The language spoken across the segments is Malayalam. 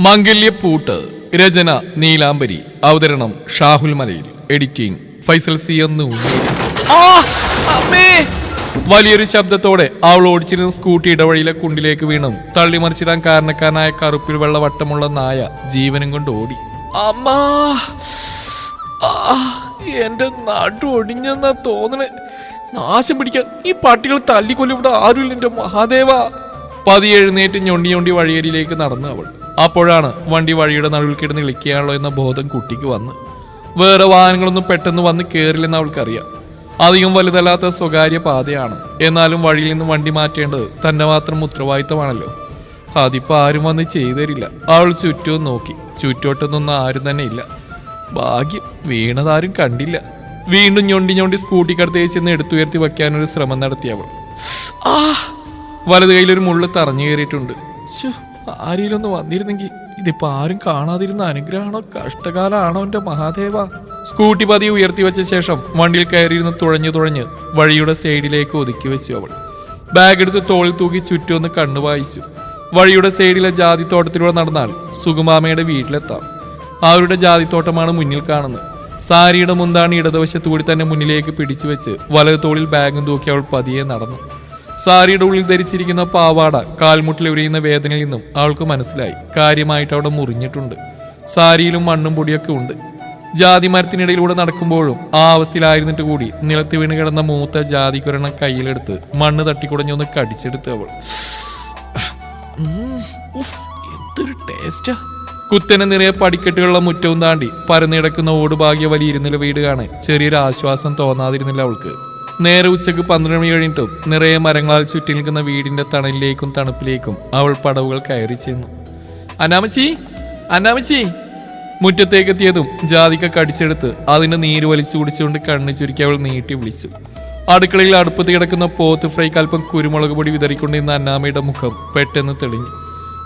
മംഗല്യപ്പൂട്ട് രചന നീലാംബരി അവതരണം ഷാഹുൽ മലയിൽ എഡിറ്റിംഗ് ഫൈസൽ സി എന്ന് വലിയൊരു ശബ്ദത്തോടെ അവൾ ഓടിച്ചിരുന്ന സ്കൂട്ടി ഇടവഴിയിലെ കുണ്ടിലേക്ക് വീണും. തള്ളിമറിച്ചിടാൻ കാരണക്കാരനായ കറുപ്പിൽ വെള്ള വട്ടമുള്ള നായ ജീവനും കൊണ്ട് ഓടി. അമ്മാ! എന്റെ നാട്ടു ഒടിഞ്ഞെന്നാ തോന്നണേ. നാശം പിടിക്കാൻ ഈ പട്ടികൾ തല്ലിക്കൊല്ലിവിടെ ആരുമില്ല എന്റെ മഹാദേവ. പതിയെഴുന്നേറ്റ് ഞൊണ്ടി ഞൊണ്ടി വഴിയരിയിലേക്ക് നടന്നു അവൾ. അപ്പോഴാണ് വണ്ടി വഴിയുടെ നടുവിൽ കിടന്ന് ഇളിക്കുകയാണല്ലോ എന്ന ബോധം കുട്ടിക്ക് വന്ന്. വേറെ വാഹനങ്ങളൊന്നും പെട്ടെന്ന് വന്ന് കയറില്ലെന്ന് അവൾക്കറിയാം. അധികം വലുതല്ലാത്ത സ്വകാര്യ പാതയാണ്. എന്നാലും വഴിയിൽ നിന്ന് വണ്ടി മാറ്റേണ്ടത് തന്റെ മാത്രം ഉത്തരവാദിത്തമാണല്ലോ. അതിപ്പോ ആരും വന്ന് ചെയ്തു തരില്ല അവൾ ചുറ്റും നോക്കി. ചുറ്റോട്ടൊന്നും ആരും തന്നെ ഇല്ല. ഭാഗ്യം വീണതാരും കണ്ടില്ല. വീണ്ടും ഞൊണ്ടി ഞൊണ്ടി സ്കൂട്ടിക്കടുത്തേക്ക് ചെന്ന് എടുത്തുയർത്തി വയ്ക്കാനൊരു ശ്രമം നടത്തി അവൾ ആ വലത് കയ്യിലൊരു മുള്ള് തറഞ്ഞു കയറിയിട്ടുണ്ട്. ശ്ശോ, ആരെയിലൊന്ന് വന്നിരുന്നെങ്കിൽ ഇതിപ്പോ ആരും കാണാതിരുന്ന അനുഗ്രഹമാണോ കഷ്ടകാലാണോ എന്റെ മഹാദേവ? സ്കൂട്ടി പതി ഉയർത്തി വെച്ച ശേഷം വണ്ടിയിൽ കയറിയിരുന്ന് തുഴഞ്ഞു തുഴഞ്ഞ് വഴിയുടെ സൈഡിലേക്ക് ഒതുക്കി വെച്ചു അവൾ. ബാഗ് എടുത്ത് തോളിൽ തൂക്കി ചുറ്റുമെന്ന് കണ്ണു വായിച്ചു. വഴിയുടെ സൈഡിലെ ജാതിത്തോട്ടത്തിലൂടെ നടന്നാൽ സുകുമാമയുടെ വീട്ടിലെത്താം. അവരുടെ ജാതിത്തോട്ടമാണ് മുന്നിൽ കാണുന്നത്? സാരിയുടെ മുന്താണി ഇടതുവശത്തൂടി തന്നെ മുന്നിലേക്ക് പിടിച്ചു വെച്ച് വലതു തോളിൽ ബാഗും തൂക്കി അവൾ പതിയെ നടന്നു. സാരിയുടെ ഉള്ളിൽ ധരിച്ചിരിക്കുന്ന പാവാട കാൽമുട്ടിൽ ഉരിയുന്ന വേദനയിൽ നിന്നും അവൾക്ക് മനസ്സിലായി. കാര്യമായിട്ട് അവിടെ മുറിഞ്ഞിട്ടുണ്ട്. സാരിയിലും മണ്ണും പൊടിയൊക്കെ ഉണ്ട്. ജാതി മരത്തിനിടയിലൂടെ നടക്കുമ്പോഴും ആ അവസ്ഥയിലായിരുന്നിട്ട് കൂടി നിലത്ത് വീണ് കിടന്ന മൂത്ത ജാതി കുരണ കയ്യിലെടുത്ത് മണ്ണ് തട്ടിക്കുടഞ്ഞൊന്ന് കടിച്ചെടുത്ത് അവൾ. എന്തൊരു ടേസ്റ്റാ. കുത്തനെ നിറയെ പടിക്കെട്ടുകളുള്ള മുറ്റവും താണ്ടി പരന്നിടക്കുന്ന ഓടുഭാഗ്യ വലിയ ഇരുന്നില വീട് കാണാൻ ചെറിയൊരു ആശ്വാസം തോന്നാതിരുന്നില്ല അവൾക്ക്. നേരെ ഉച്ചയ്ക്ക് പന്ത്രണ്ട് മണി കഴിഞ്ഞിട്ടും നിറയെ മരങ്ങളാൽ ചുറ്റി നിൽക്കുന്ന വീടിന്റെ തണലിലേക്കും തണുപ്പിലേക്കും അവൾ പടവുകൾ കയറി ചെന്നു. അനാമച്ചി അനാമച്ചി മുറ്റത്തേക്കെത്തിയതും ജാതിക്ക കടിച്ചെടുത്ത് അതിന്റെ നീര് വലിച്ചു കുടിച്ചുകൊണ്ട് കണ്ണു ചുരുക്കി അവൾ നീട്ടി വിളിച്ചു. അടുക്കളയിൽ അടുപ്പത്ത് കിടക്കുന്ന പോത്ത് ഫ്രൈക്ക് അല്പം കുരുമുളക് പൊടി വിതറിക്കൊണ്ടിരുന്ന അന്നാമയുടെ മുഖം പെട്ടെന്ന് തെളിഞ്ഞു.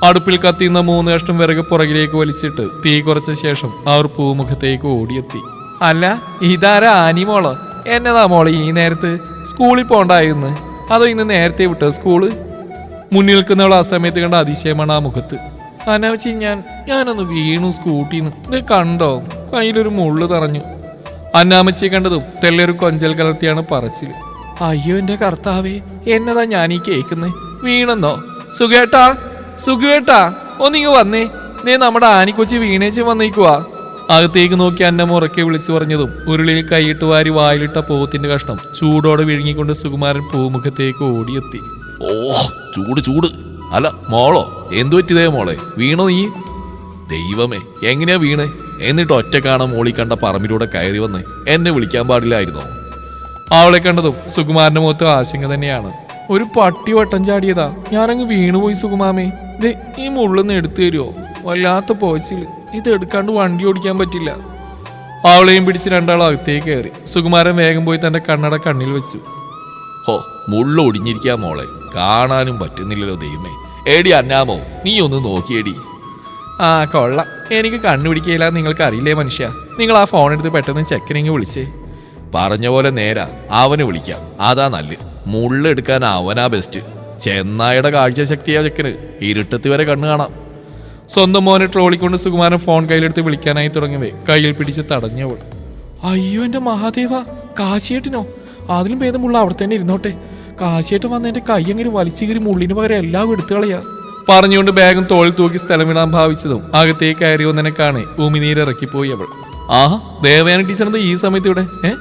അടുപ്പിൽ കത്തിയുന്ന മൂന്ന് കഷ്ണം വിറക് പുറകിലേക്ക് വലിച്ചിട്ട് തീ കുറച്ച ശേഷം അവർ പൂമുഖത്തേക്ക് ഓടിയെത്തി. അല്ല ഇതാരാ ആനിമോളോ? എന്നതാ മോളെ ഈ നേരത്ത് സ്കൂളിൽ പോണ്ടായിരുന്നു? അതോ ഇന്ന് നേരത്തെ വിട്ടോ സ്കൂൾ? മുന്നിൽ നിൽക്കുന്നവൾ ആ സമയത്ത് കണ്ട അതിശയമാണ് ആ മുഖത്ത്. അനാവച്ചി ഞാൻ ഞാനൊന്ന് വീണു സ്കൂട്ടിന്ന്. ഇത് കണ്ടോ? കയ്യിലൊരു മുള്ളു തറഞ്ഞു. അന്നാമച്ചിയെ കണ്ടതും തെല്ലൊരു കൊഞ്ചൽ കലർത്തിയാണ് പറച്ചിൽ അയ്യോ എന്റെ കർത്താവേ എന്നതാ ഞാൻ ഈ കേൾക്കുന്നേ? വീണെന്നോ? സുഖേട്ടാ സുഖേട്ടാ ഒന്നിങ്ങ് വന്നേ. നീ നമ്മുടെ ആനിക്കൊച്ചി വീണേച്ച് വന്നേക്കുവാ. അകത്തേക്ക് നോക്കി അന്നം ഉറക്കെ വിളിച്ചു പറഞ്ഞതും ഉരുളിയിൽ കൈയിട്ട് വാരി വായിലിട്ട പോത്തിന്റെ കഷ്ണം ചൂടോടെ വിഴുങ്ങിക്കൊണ്ട് സുകുമാരൻ പൂമുഖത്തേക്ക് ഓടിയെത്തി. ഓ ചൂട് ചൂട്. അല്ല മോളോ എന്തു പറ്റിയതേ മോളെ? വീണോ നീ? ദൈവമേ എങ്ങനെയാ വീണേ? എന്നിട്ട് ഒറ്റക്കാണ് മോളി കണ്ട പറമ്പിലൂടെ കയറി വന്ന്? എന്നെ വിളിക്കാൻ പാടില്ലായിരുന്നോ? അവളെ കണ്ടതും സുകുമാരന്റെ മുഖത്ത് ആശങ്ക തന്നെയാണ്. ഒരു പട്ടി വട്ടം ചാടിയതാ. ഞാനങ്ങ് വീണുപോയി സുകുമാമേ. ഈ മുള്ളൊന്ന് എടുത്തു തരുമോ വല്ലാത്ത പോച്ചിൽ ഇത് എടുക്കാണ്ട് വണ്ടി ഓടിക്കാൻ പറ്റില്ല. അവളെയും പിടിച്ച് രണ്ടാൾ അകത്തേക്ക് കയറി. സുകുമാരൻ വേഗം പോയി തന്റെ കണ്ണട കണ്ണിൽ വെച്ചു. ഹോ മുള്ള ഒടിഞ്ഞിരിക്കാ മോളെ. കാണാനും പറ്റുന്നില്ലല്ലോ ദൈവമേ. ഏടി അന്നാമോ നീ ഒന്ന് നോക്കിയേടി. ആ കൊള്ള. എനിക്ക് കണ്ണുപിടിക്കില്ല നിങ്ങൾക്ക് അറിയില്ലേ മനുഷ്യ? നിങ്ങൾ ആ ഫോൺ എടുത്ത് പെട്ടെന്ന് ചെക്കനെങ്കിൽ വിളിച്ചേ. പറഞ്ഞ പോലെ നേരാ. അവനെ വിളിക്കാം. അതാ നല്ല. മുള്ളെടുക്കാൻ അവനാ ബെസ്റ്റ് ചെന്നായുടെ കാഴ്ചശക്തിയാ ചെക്കന്. ഇരുട്ടത്തി വരെ കണ്ണു കാണാം. സ്വന്തം മോനെ ട്രോളിക്കൊണ്ട് സുകുമാരൻ ഫോൺ കയ്യിലെടുത്ത് വിളിക്കാനായി തുടങ്ങിയവേ. കയ്യിൽ പിടിച്ച് തടഞ്ഞവൾ. അയ്യോ എന്റെ മഹാദേവ കാശിയേട്ടനോ? അതിലും ഭേദമുള്ള അവിടെ തന്നെ ഇരുന്നോട്ടെ. കാശിയേട്ടൻ വന്ന എന്റെ കൈ അങ്ങനെ വലിച്ചു കീറി മുള്ളിന് പകരം എല്ലാം എടുത്തു കളയാ. പറഞ്ഞുകൊണ്ട് ബാഗും തോളിൽ തൂക്കി സ്ഥലം വിടാൻ ഭാവിച്ചതും അകത്തേക്ക് കയറി വന്നതിനെ കാണെ ഉമിനീരിറക്കിപ്പോയി അവൾ. ആഹാ ദേവയാന ടീച്ചറിന്റെ ഈ സമയത്ത് ഇവിടെ? ഏഹ്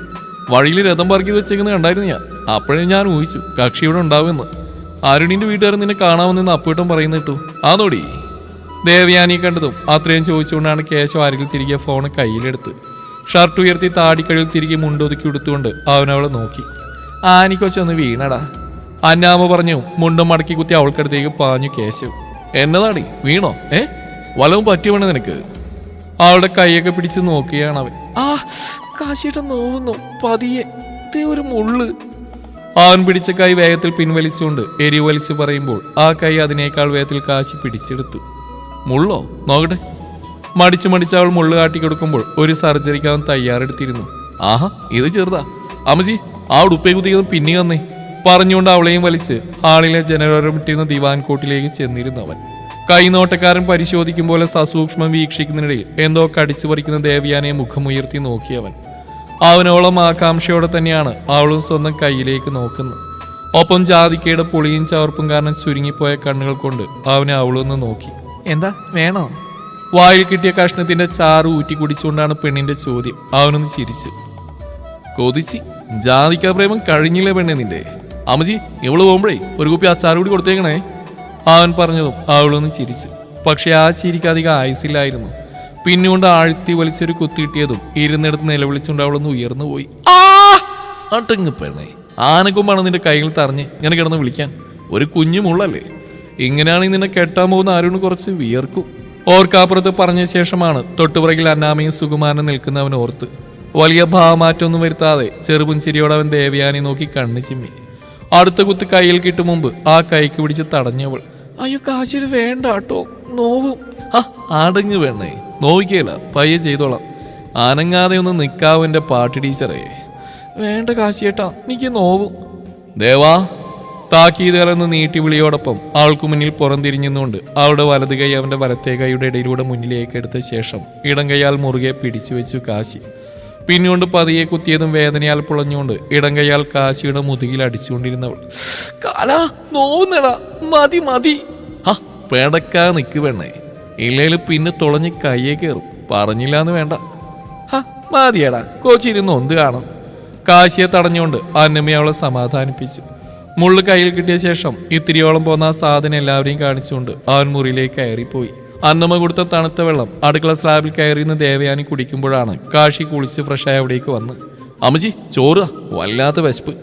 വഴിയിൽ രഥം പറക്കി വെച്ചേക്കുന്നത് കണ്ടായിരുന്നു ഞാൻ അപ്പോഴേ ഞാൻ ഊഹിച്ചു കക്ഷി ഇവിടെ ഉണ്ടാവുമെന്ന്. അരുണിന്റെ വീട്ടുകാരൻ നിന്നെ കാണാമെന്ന് അപ്പൂട്ടം പറയുന്ന കേട്ടു. ആന്നോടി ദേവയാനി കണ്ടതും അത്രയും ചോദിച്ചുകൊണ്ടാണ് കേശവ് അരികിൽ തിരികെ ഫോൺ കയ്യിലെടുത്ത്. ഷർട്ട് ഉയർത്തി താടിക്കഴിൽ തിരികെ മുണ്ടൊതുക്കി എടുത്തുകൊണ്ട് അവൻ അവളെ നോക്കി. ആനിക്കൊച്ചൊന്ന് വീണടാ. അന്നാമ പറഞ്ഞു മുണ്ടും മടക്കി കുത്തി അവൾക്കടുത്തേക്ക് പാഞ്ഞു കേശവ്. എന്നതാടി? വീണോ? ഏ? വലവും പറ്റി നിനക്ക്? അവളുടെ കൈയൊക്കെ പിടിച്ച് നോക്കുകയാണ് അവൻ. ആ കാശിയുടെ നോവുന്നു പതിയെ. ഒരു മുള്ള്. അവൻ പിടിച്ച കൈ വേഗത്തിൽ പിൻവലിച്ചുകൊണ്ട് എരി വലിച്ചു പറയുമ്പോൾ ആ കൈ അതിനേക്കാൾ വേഗത്തിൽ കാശി പിടിച്ചെടുത്തു. മുള്ളോ? നോക്കട്ടെ. മടിച്ചു മടിച്ച് അവൾ മുള്ളു കാട്ടി കൊടുക്കുമ്പോൾ ഒരു സർജറിക്ക് അവൻ തയ്യാറെടുത്തിരുന്നു. ആഹാ ഇത് ചെറുതാ. അമ്മജി ആ ഉടുപ്പേ കുത്തിക്കുന്നത് പിന്നെ വന്നേ. പറഞ്ഞുകൊണ്ട് അവളെയും വലിച്ച് ഹാളിലെ ജനലോരം വിട്ടിരുന്ന ദിവാൻ കോട്ടിലേക്ക് ചെന്നിരുന്നു അവൻ. കൈനോട്ടക്കാരൻ പരിശോധിക്കും പോലെ സസൂക്ഷ്മം വീക്ഷിക്കുന്നതിനിടയിൽ എന്തോ കടിച്ചു പറിക്കുന്ന ദേവിയാനെ മുഖമുയർത്തി നോക്കിയവൻ. അവനോളം ആകാംക്ഷയോടെ തന്നെയാണ് അവളും സ്വന്തം കയ്യിലേക്ക് നോക്കുന്നത്. ഒപ്പം ജാതിക്കയുടെ പുളിയും ചവർപ്പും കാരണം ചുരുങ്ങിപ്പോയ കണ്ണുകൾ കൊണ്ട് അവനെ അവളൊന്ന് നോക്കി. എന്താ? വേണോ? വായിൽ കിട്ടിയ കഷ്ണത്തിന്റെ ചാറ് ഊറ്റി കുടിച്ചുകൊണ്ടാണ് പെണ്ണിന്റെ ചോദ്യം. അവനൊന്ന് ചിരിച്ചു. കൊതിച്ചി ജാതിക്ക പ്രേമം കഴിഞ്ഞില്ലേ പെണ്ണെ നിന്റെ? അമ്മജി ഇവൾ പോകുമ്പോഴേ ഒരു കുപ്പി ചാറ് കൂടി കൊടുത്തേക്കണേ. അവൻ പറഞ്ഞതും അവളൊന്ന് ചിരിച്ചു. പക്ഷെ ആ ചിരിക്ക് അധികം ആയുസില്ലായിരുന്നു പിന്നുകൊണ്ട് ആഴ്ത്തി വലിച്ചൊരു കുത്തിയിട്ടിയതും ഇരുന്നിടത്ത് നിലവിളിച്ചുകൊണ്ട് അവളൊന്ന് ഉയർന്നു പോയി. ആനക്കുമ്പാണ് നിന്റെ കൈകൾ തറഞ്ഞ് ഇങ്ങനെ കിടന്ന് വിളിക്കാൻ. ഒരു കുഞ്ഞു മുള്ളല്ലേ? ഇങ്ങനെയാണെങ്കിൽ നിന്നെ കെട്ടാൻ പോകുന്ന ആരോട് കുറച്ച് വിയർക്കും. ഓർക്കാപ്പുറത്ത് പറഞ്ഞ ശേഷമാണ് തൊട്ടുപുറകിൽ അന്നാമയും സുകുമാരനും നിൽക്കുന്നവൻ ഓർത്ത്. വലിയ ഭാവമാറ്റമൊന്നും വരുത്താതെ ചെറുപുഞ്ചിരിയോടെ അവൻ ദേവയാനി നോക്കി കണ്ണു ചിമ്മി. അടുത്ത കുത്ത് കയ്യിൽ കിട്ടും മുമ്പ് ആ കൈക്ക് പിടിച്ച് തടഞ്ഞവൾ. അയ്യോ കാശിന് വേണ്ട കേട്ടോ നോവും. ആ അടങ്ങ് വേണേ നോവിക്കയില്ല പയ്യെ ചെയ്തോളാം. അനങ്ങാതെ ഒന്ന് നിൽക്കാവെന്റെ പാട്ട് ടീച്ചറേ? വേണ്ട കാശിയേട്ടാ എനിക്ക് നോവും. ദേവാ താക്കീത് കലർന്ന് നീട്ടി വിളിയോടൊപ്പം ആൾക്കു മുന്നിൽ പുറംതിരിഞ്ഞുകൊണ്ട് അവളുടെ വലത് കൈ അവന്റെ വലത്തെ കൈയുടെ ഇടയിലൂടെ മുന്നിലേക്ക് എടുത്ത ശേഷം ഇടം കൈയാൽ മുറുകെ പിടിച്ചു വെച്ചു കാശി. പിന്നുകൊണ്ട് പതിയെ കുത്തിയതും വേദനയാൽ പുളഞ്ഞുകൊണ്ട് ഇടം കൈയാൽ കാശിയുടെ മുതുകിൽ അടിച്ചുകൊണ്ടിരുന്നവൾ കാലാ നോവുന്നടാ മതി മതി. ആ പേടക്കാ വേണേ ഇല്ലേൽ പിന്നെ തുളഞ്ഞ് കയ്യെ കയറും. പറഞ്ഞില്ലാന്ന് വേണ്ട. ഹ മതിയടാ. കോച്ചിരുന്ന് ഒന്ത് കാണും. കാശിയെ തടഞ്ഞുകൊണ്ട് അന്നമ്മ അവളെ സമാധാനിപ്പിച്ചു. മുള്ളു കയ്യിൽ കിട്ടിയ ശേഷം ഇത്തിരിയോളം പോന്ന ആ സാധനം എല്ലാവരെയും കാണിച്ചുകൊണ്ട് അവൻ മുറിയിലേക്ക് കയറിപ്പോയി. അന്നമ്മ കൊടുത്ത തണുത്ത വെള്ളം അടുക്കള സ്ലാബിൽ കയറിയുന്ന ദേവയാനി കുടിക്കുമ്പോഴാണ് കാശി കുളിച്ച് ഫ്രഷായി അവിടേക്ക് വന്ന്. അമ്മജി ചോറ് വല്ലാത്ത വിശപ്പ്.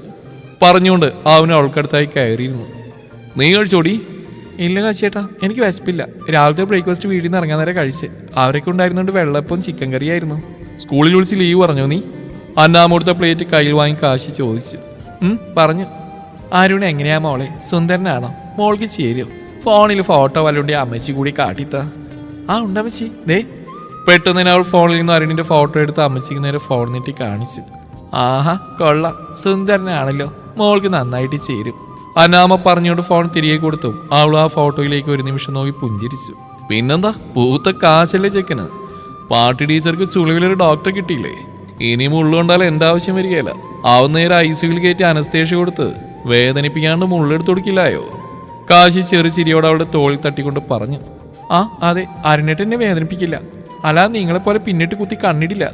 പറഞ്ഞുകൊണ്ട് അവനും അവൾക്കടുത്തായി കയറിയിരുന്നു. നീ കഴിച്ചോടി? ഇല്ല കാശിയേട്ടാ എനിക്ക് വിശപ്പില്ല. രാവിലത്തെ ബ്രേക്ക്ഫാസ്റ്റ് വീട്ടിൽ നിന്ന് ഇറങ്ങാൻ നേരെ കഴിച്ച്. അവരൊക്കെ ഉണ്ടായിരുന്നുണ്ട് വെള്ളപ്പം ചിക്കൻ കറിയായിരുന്നു സ്കൂളിൽ വിളിച്ച് ലീവ് പറഞ്ഞോ നീ? അന്നാമൂടുത്ത പ്ലേറ്റ് കയ്യിൽ വാങ്ങി കാശി ചോദിച്ചു. പറഞ്ഞു. അരുൺ എങ്ങനെയാ മോളെ? സുന്ദരനാണോ? മോൾക്ക് ചേരും ഫോണിൽ ഫോട്ടോ വല്ലുണ്ടെ അമ്മച്ചി കൂടി കാട്ടിത്ത. ആ ഉണ്ടമ്മച്ചി ദേ പെട്ടെന്ന് അവൾ ഫോണിൽ നിന്ന് അരുണിന്റെ ഫോട്ടോ എടുത്ത് അമ്മച്ചിക്ക് നേരെ ഫോൺ നീട്ടി കാണിച്ചു. ആഹാ കൊള്ളാം. സുന്ദരനാണല്ലോ. മോൾക്ക് നന്നായിട്ട് ചേരും. അനാമ പറഞ്ഞുകൊണ്ട് ഫോൺ തിരികെ കൊടുത്തു. അവൾ ആ ഫോട്ടോയിലേക്ക് ഒരു നിമിഷം നോക്കി പുഞ്ചിരിച്ചു. പിന്നെന്താ? പൂത്ത കാശല്ലേ ചെക്കന്? പാർട്ടി ടീച്ചർക്ക് ചുളിവിലൊരു ഡോക്ടർ കിട്ടിയില്ലേ? ഇനിയും ഉള്ളുകൊണ്ടാൽ എന്റെ ആവശ്യം വരികയില്ല. ആവുന്ന നേരം ഐ കയറ്റി അനസ്തേഷ്യ കൊടുത്ത് വേദനിപ്പിക്കാണ്ട് മുള്ളെടുത്ത് കൊടുക്കില്ലായോ? കാശി ചെറു ചിരിയോടെ അവളുടെ തോളിൽ തട്ടിക്കൊണ്ട് പറഞ്ഞു. ആ അതെ അരുണേട്ട് എന്നെ വേദനിപ്പിക്കില്ല. അല്ലാതെ നിങ്ങളെപ്പോലെ പിന്നിട്ട് കുത്തി കണ്ണിടില്ല.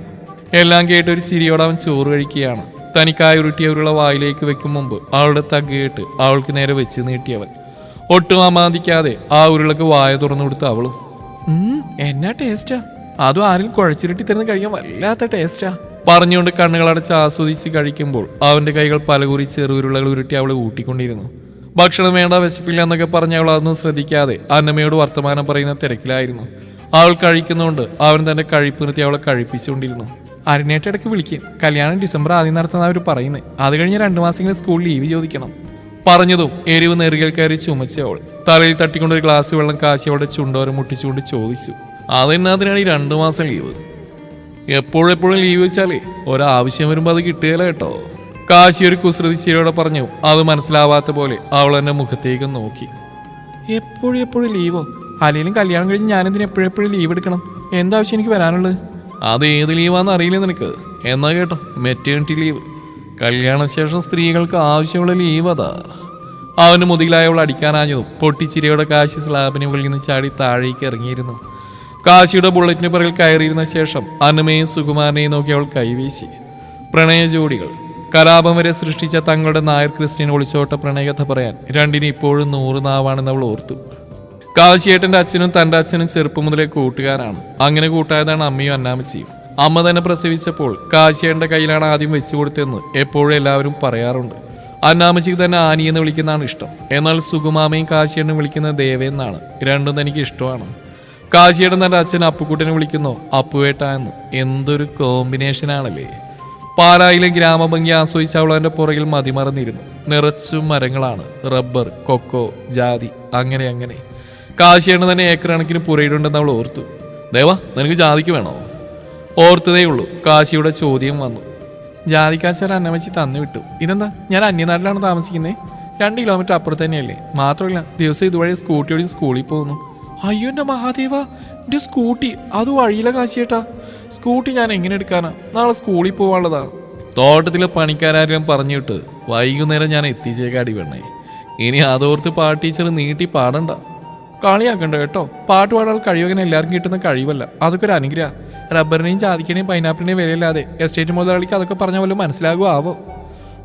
എല്ലാം കേട്ട് ഒരു അവൻ ചോറ് കഴിക്കുകയാണ്. തനിക്കായി അവരുടെ വായിലേക്ക് വെക്കും മുമ്പ് അവളുടെ തകയിട്ട് അവൾക്ക് നേരെ വെച്ച് നീട്ടിയവൻ. ഒട്ടും അമാന്തിക്കാതെ ആ ഉരുളക്ക് വായ തുറന്നു കൊടുത്ത അവളും എന്നാ ടേസ്റ്റാ അതും ആരും കുഴച്ചിരുട്ടി തരുന്ന കഴിക്കാൻ വല്ലാത്ത ടേസ്റ്റാ പറഞ്ഞുകൊണ്ട് കണ്ണുകളടച്ച് ആസ്വദിച്ച് കഴിക്കുമ്പോൾ അവന്റെ കൈകൾ പലകുറി ചെറുരുളകൾ ഉരുട്ടി അവൾ ഊട്ടിക്കൊണ്ടിരുന്നു. ഭക്ഷണം വേണ്ട വിശപ്പില്ല എന്നൊക്കെ പറഞ്ഞ് അവൾ അതൊന്നും ശ്രദ്ധിക്കാതെ അന്നമ്മയോട് വർത്തമാനം പറയുന്ന തിരക്കിലായിരുന്നു. അവൾ കഴിക്കുന്നതുകൊണ്ട് അവൻ തന്റെ കഴിപ്പ് നിർത്തി അവളെ കഴിപ്പിച്ചുകൊണ്ടിരുന്നു. അരനേട്ട് ഇടയ്ക്ക് വിളിക്കും. കല്യാണം ഡിസംബർ ആദ്യം നടത്തുന്ന അവർ പറയുന്നത് അത് കഴിഞ്ഞ് രണ്ടു മാസങ്ങൾ സ്കൂളിൽ ലീവ് ചോദിക്കണം. പറഞ്ഞതും എരിവ് നെറുകൽ കയറി ചുമച്ചവൾ തലയിൽ തട്ടിക്കൊണ്ട് ഒരു ഗ്ലാസ് വെള്ളം കാശി അവളുടെ ചുണ്ടോരം മുട്ടിച്ചുകൊണ്ട് ചോദിച്ചു. അതെന്നാതിനാണ് ഈ രണ്ടു മാസം ലീവ് എപ്പോഴെപ്പോഴും ലീവ് വെച്ചാലേ ഒരാവശ്യം വരുമ്പോൾ അത് കിട്ടുകയില്ല കേട്ടോ. കാശി ഒരു കുസൃതി ചിരിയോടെ പറഞ്ഞു. അത് മനസ്സിലാവാത്ത പോലെ അവൾ എന്റെ മുഖത്തേക്ക് നോക്കി. എപ്പോഴും എപ്പോഴും ലീവോ അല്ലെങ്കിലും കല്യാണം കഴിഞ്ഞ് ഞാനെന്തിന് എപ്പോഴെപ്പോഴും ലീവ് എടുക്കണം? എന്താവശ്യം എനിക്ക് വരാനുള്ളത്? അത് ഏത് ലീവാന്ന് അറിയില്ല നിനക്ക്. എന്നാ കേട്ടോ മെറ്റേണിറ്റി ലീവ് കല്യാണശേഷം സ്ത്രീകൾക്ക് ആവശ്യമുള്ള ലീവ് അതാ. അവന് മുതുകിലായവൾ അടിക്കാനാഞ്ഞതും പൊട്ടിച്ചിരിയുടെ കാശി സ്ലാബിന് മുകളിൽ നിന്ന് ചാടി താഴേക്ക് ഇറങ്ങിയിരുന്നു. കാശിയുടെ ബുള്ളറ്റിന് പിറകിൽ കയറിയിരുന്ന ശേഷം അനുമയും സുകുമാരനെയും നോക്കി അവൾ കൈവീശി. പ്രണയ ജോഡികൾ. കലാപം വരെ സൃഷ്ടിച്ച തങ്ങളുടെ നായർ ക്രിസ്ത്യൻ ഒളിച്ചോട്ട പ്രണയകഥ പറയാൻ രണ്ടിന് ഇപ്പോഴും നൂറ് നാവാണെന്ന് അവൾ ഓർത്തു. കാശിയേട്ടന്റെ അച്ഛനും തന്റെ അച്ഛനും ചെറുപ്പം മുതലേ കൂട്ടുകാരാണ്. അങ്ങനെ കൂട്ടായതാണ് അമ്മയും അന്നാമച്ചിയും അമ്മ തന്നെ പ്രസവിച്ചപ്പോൾ കാശിയേട്ടന്റെ കയ്യിലാണ് ആദ്യം വെച്ചു കൊടുത്തതെന്ന് എപ്പോഴും എല്ലാവരും പറയാറുണ്ട്. അന്നാമച്ചിക്ക് തന്നെ ആനി എന്ന് വിളിക്കുന്നതാണ് ഇഷ്ടം. എന്നാൽ സുകുമാമയും കാശിയേട്ടനും വിളിക്കുന്നത് ദേവെന്നാണ് രണ്ടും തനിക്ക് ഇഷ്ടമാണ്. കാശിയേട്ടൻ തന്റെ അച്ഛൻ അപ്പുക്കുട്ടനെ വിളിക്കുന്നു അപ്പുവേട്ട എന്ന്. എന്തൊരു കോമ്പിനേഷൻ ആണല്ലേ. പാലായിലെ ഗ്രാമഭംഗി ആസ്വദിച്ച അവൾ പുറകിൽ മതിമറന്നിരുന്നു. നിറച്ചും മരങ്ങളാണ്. റബ്ബർ കൊക്കോ ജാതി അങ്ങനെ അങ്ങനെ. കാശിയേട്ടൻ തന്നെ ഏക്കർ കണക്കിന് പുരയിടുണ്ടെന്ന് അവൾ ഓർത്തു. ദേവാ നിനക്ക് ജാതിക്ക് വേണോ? ഓർത്തതേ ഉള്ളൂ കാശിയുടെ ചോദ്യം വന്നു. ജാതിക്കാച്ചാർ അന്നമച്ചി തന്നു വിട്ടു. ഇതെന്താ? ഞാൻ അന്യനാട്ടിലാണ് താമസിക്കുന്നത് രണ്ട് കിലോമീറ്റർ അപ്പുറത്ത് തന്നെയല്ലേ? മാത്രമല്ല ദിവസം ഇതുവഴി സ്കൂട്ടി ഓടി സ്കൂളിൽ പോകുന്നു. അയ്യോ എന്റെ മഹാദേവ എന്റെ സ്കൂട്ടി അത് വഴിയിലെ കാശിയേട്ടാ. സ്കൂട്ടി ഞാൻ എങ്ങനെ എടുക്കാനാ? നാളെ സ്കൂളിൽ പോകാനുള്ളതാ തോട്ടത്തിലെ പണിക്കാരും പറഞ്ഞിട്ട് വൈകുന്നേരം ഞാൻ എത്തിച്ചേക്കാടി വേണേ ഇനി അതോർത്ത് പാട്ടീച്ചർ നീട്ടി പാടണ്ട. കളിയാക്കണ്ട കേട്ടോ. പാട്ട് പാടാൻ കഴിവങ്ങനെ എല്ലാവർക്കും കിട്ടുന്ന കഴിവല്ല. അതൊക്കെ ഒരു അനുഗ്രഹ. റബ്ബറിനെയും ചാതിക്കണേയും പൈനാപ്പിളിനെയും വിലയില്ലാതെ എസ്റ്റേറ്റ് മുതലാളിക്ക് അതൊക്കെ പറഞ്ഞ പോലെ മനസ്സിലാകുമോ ആവോ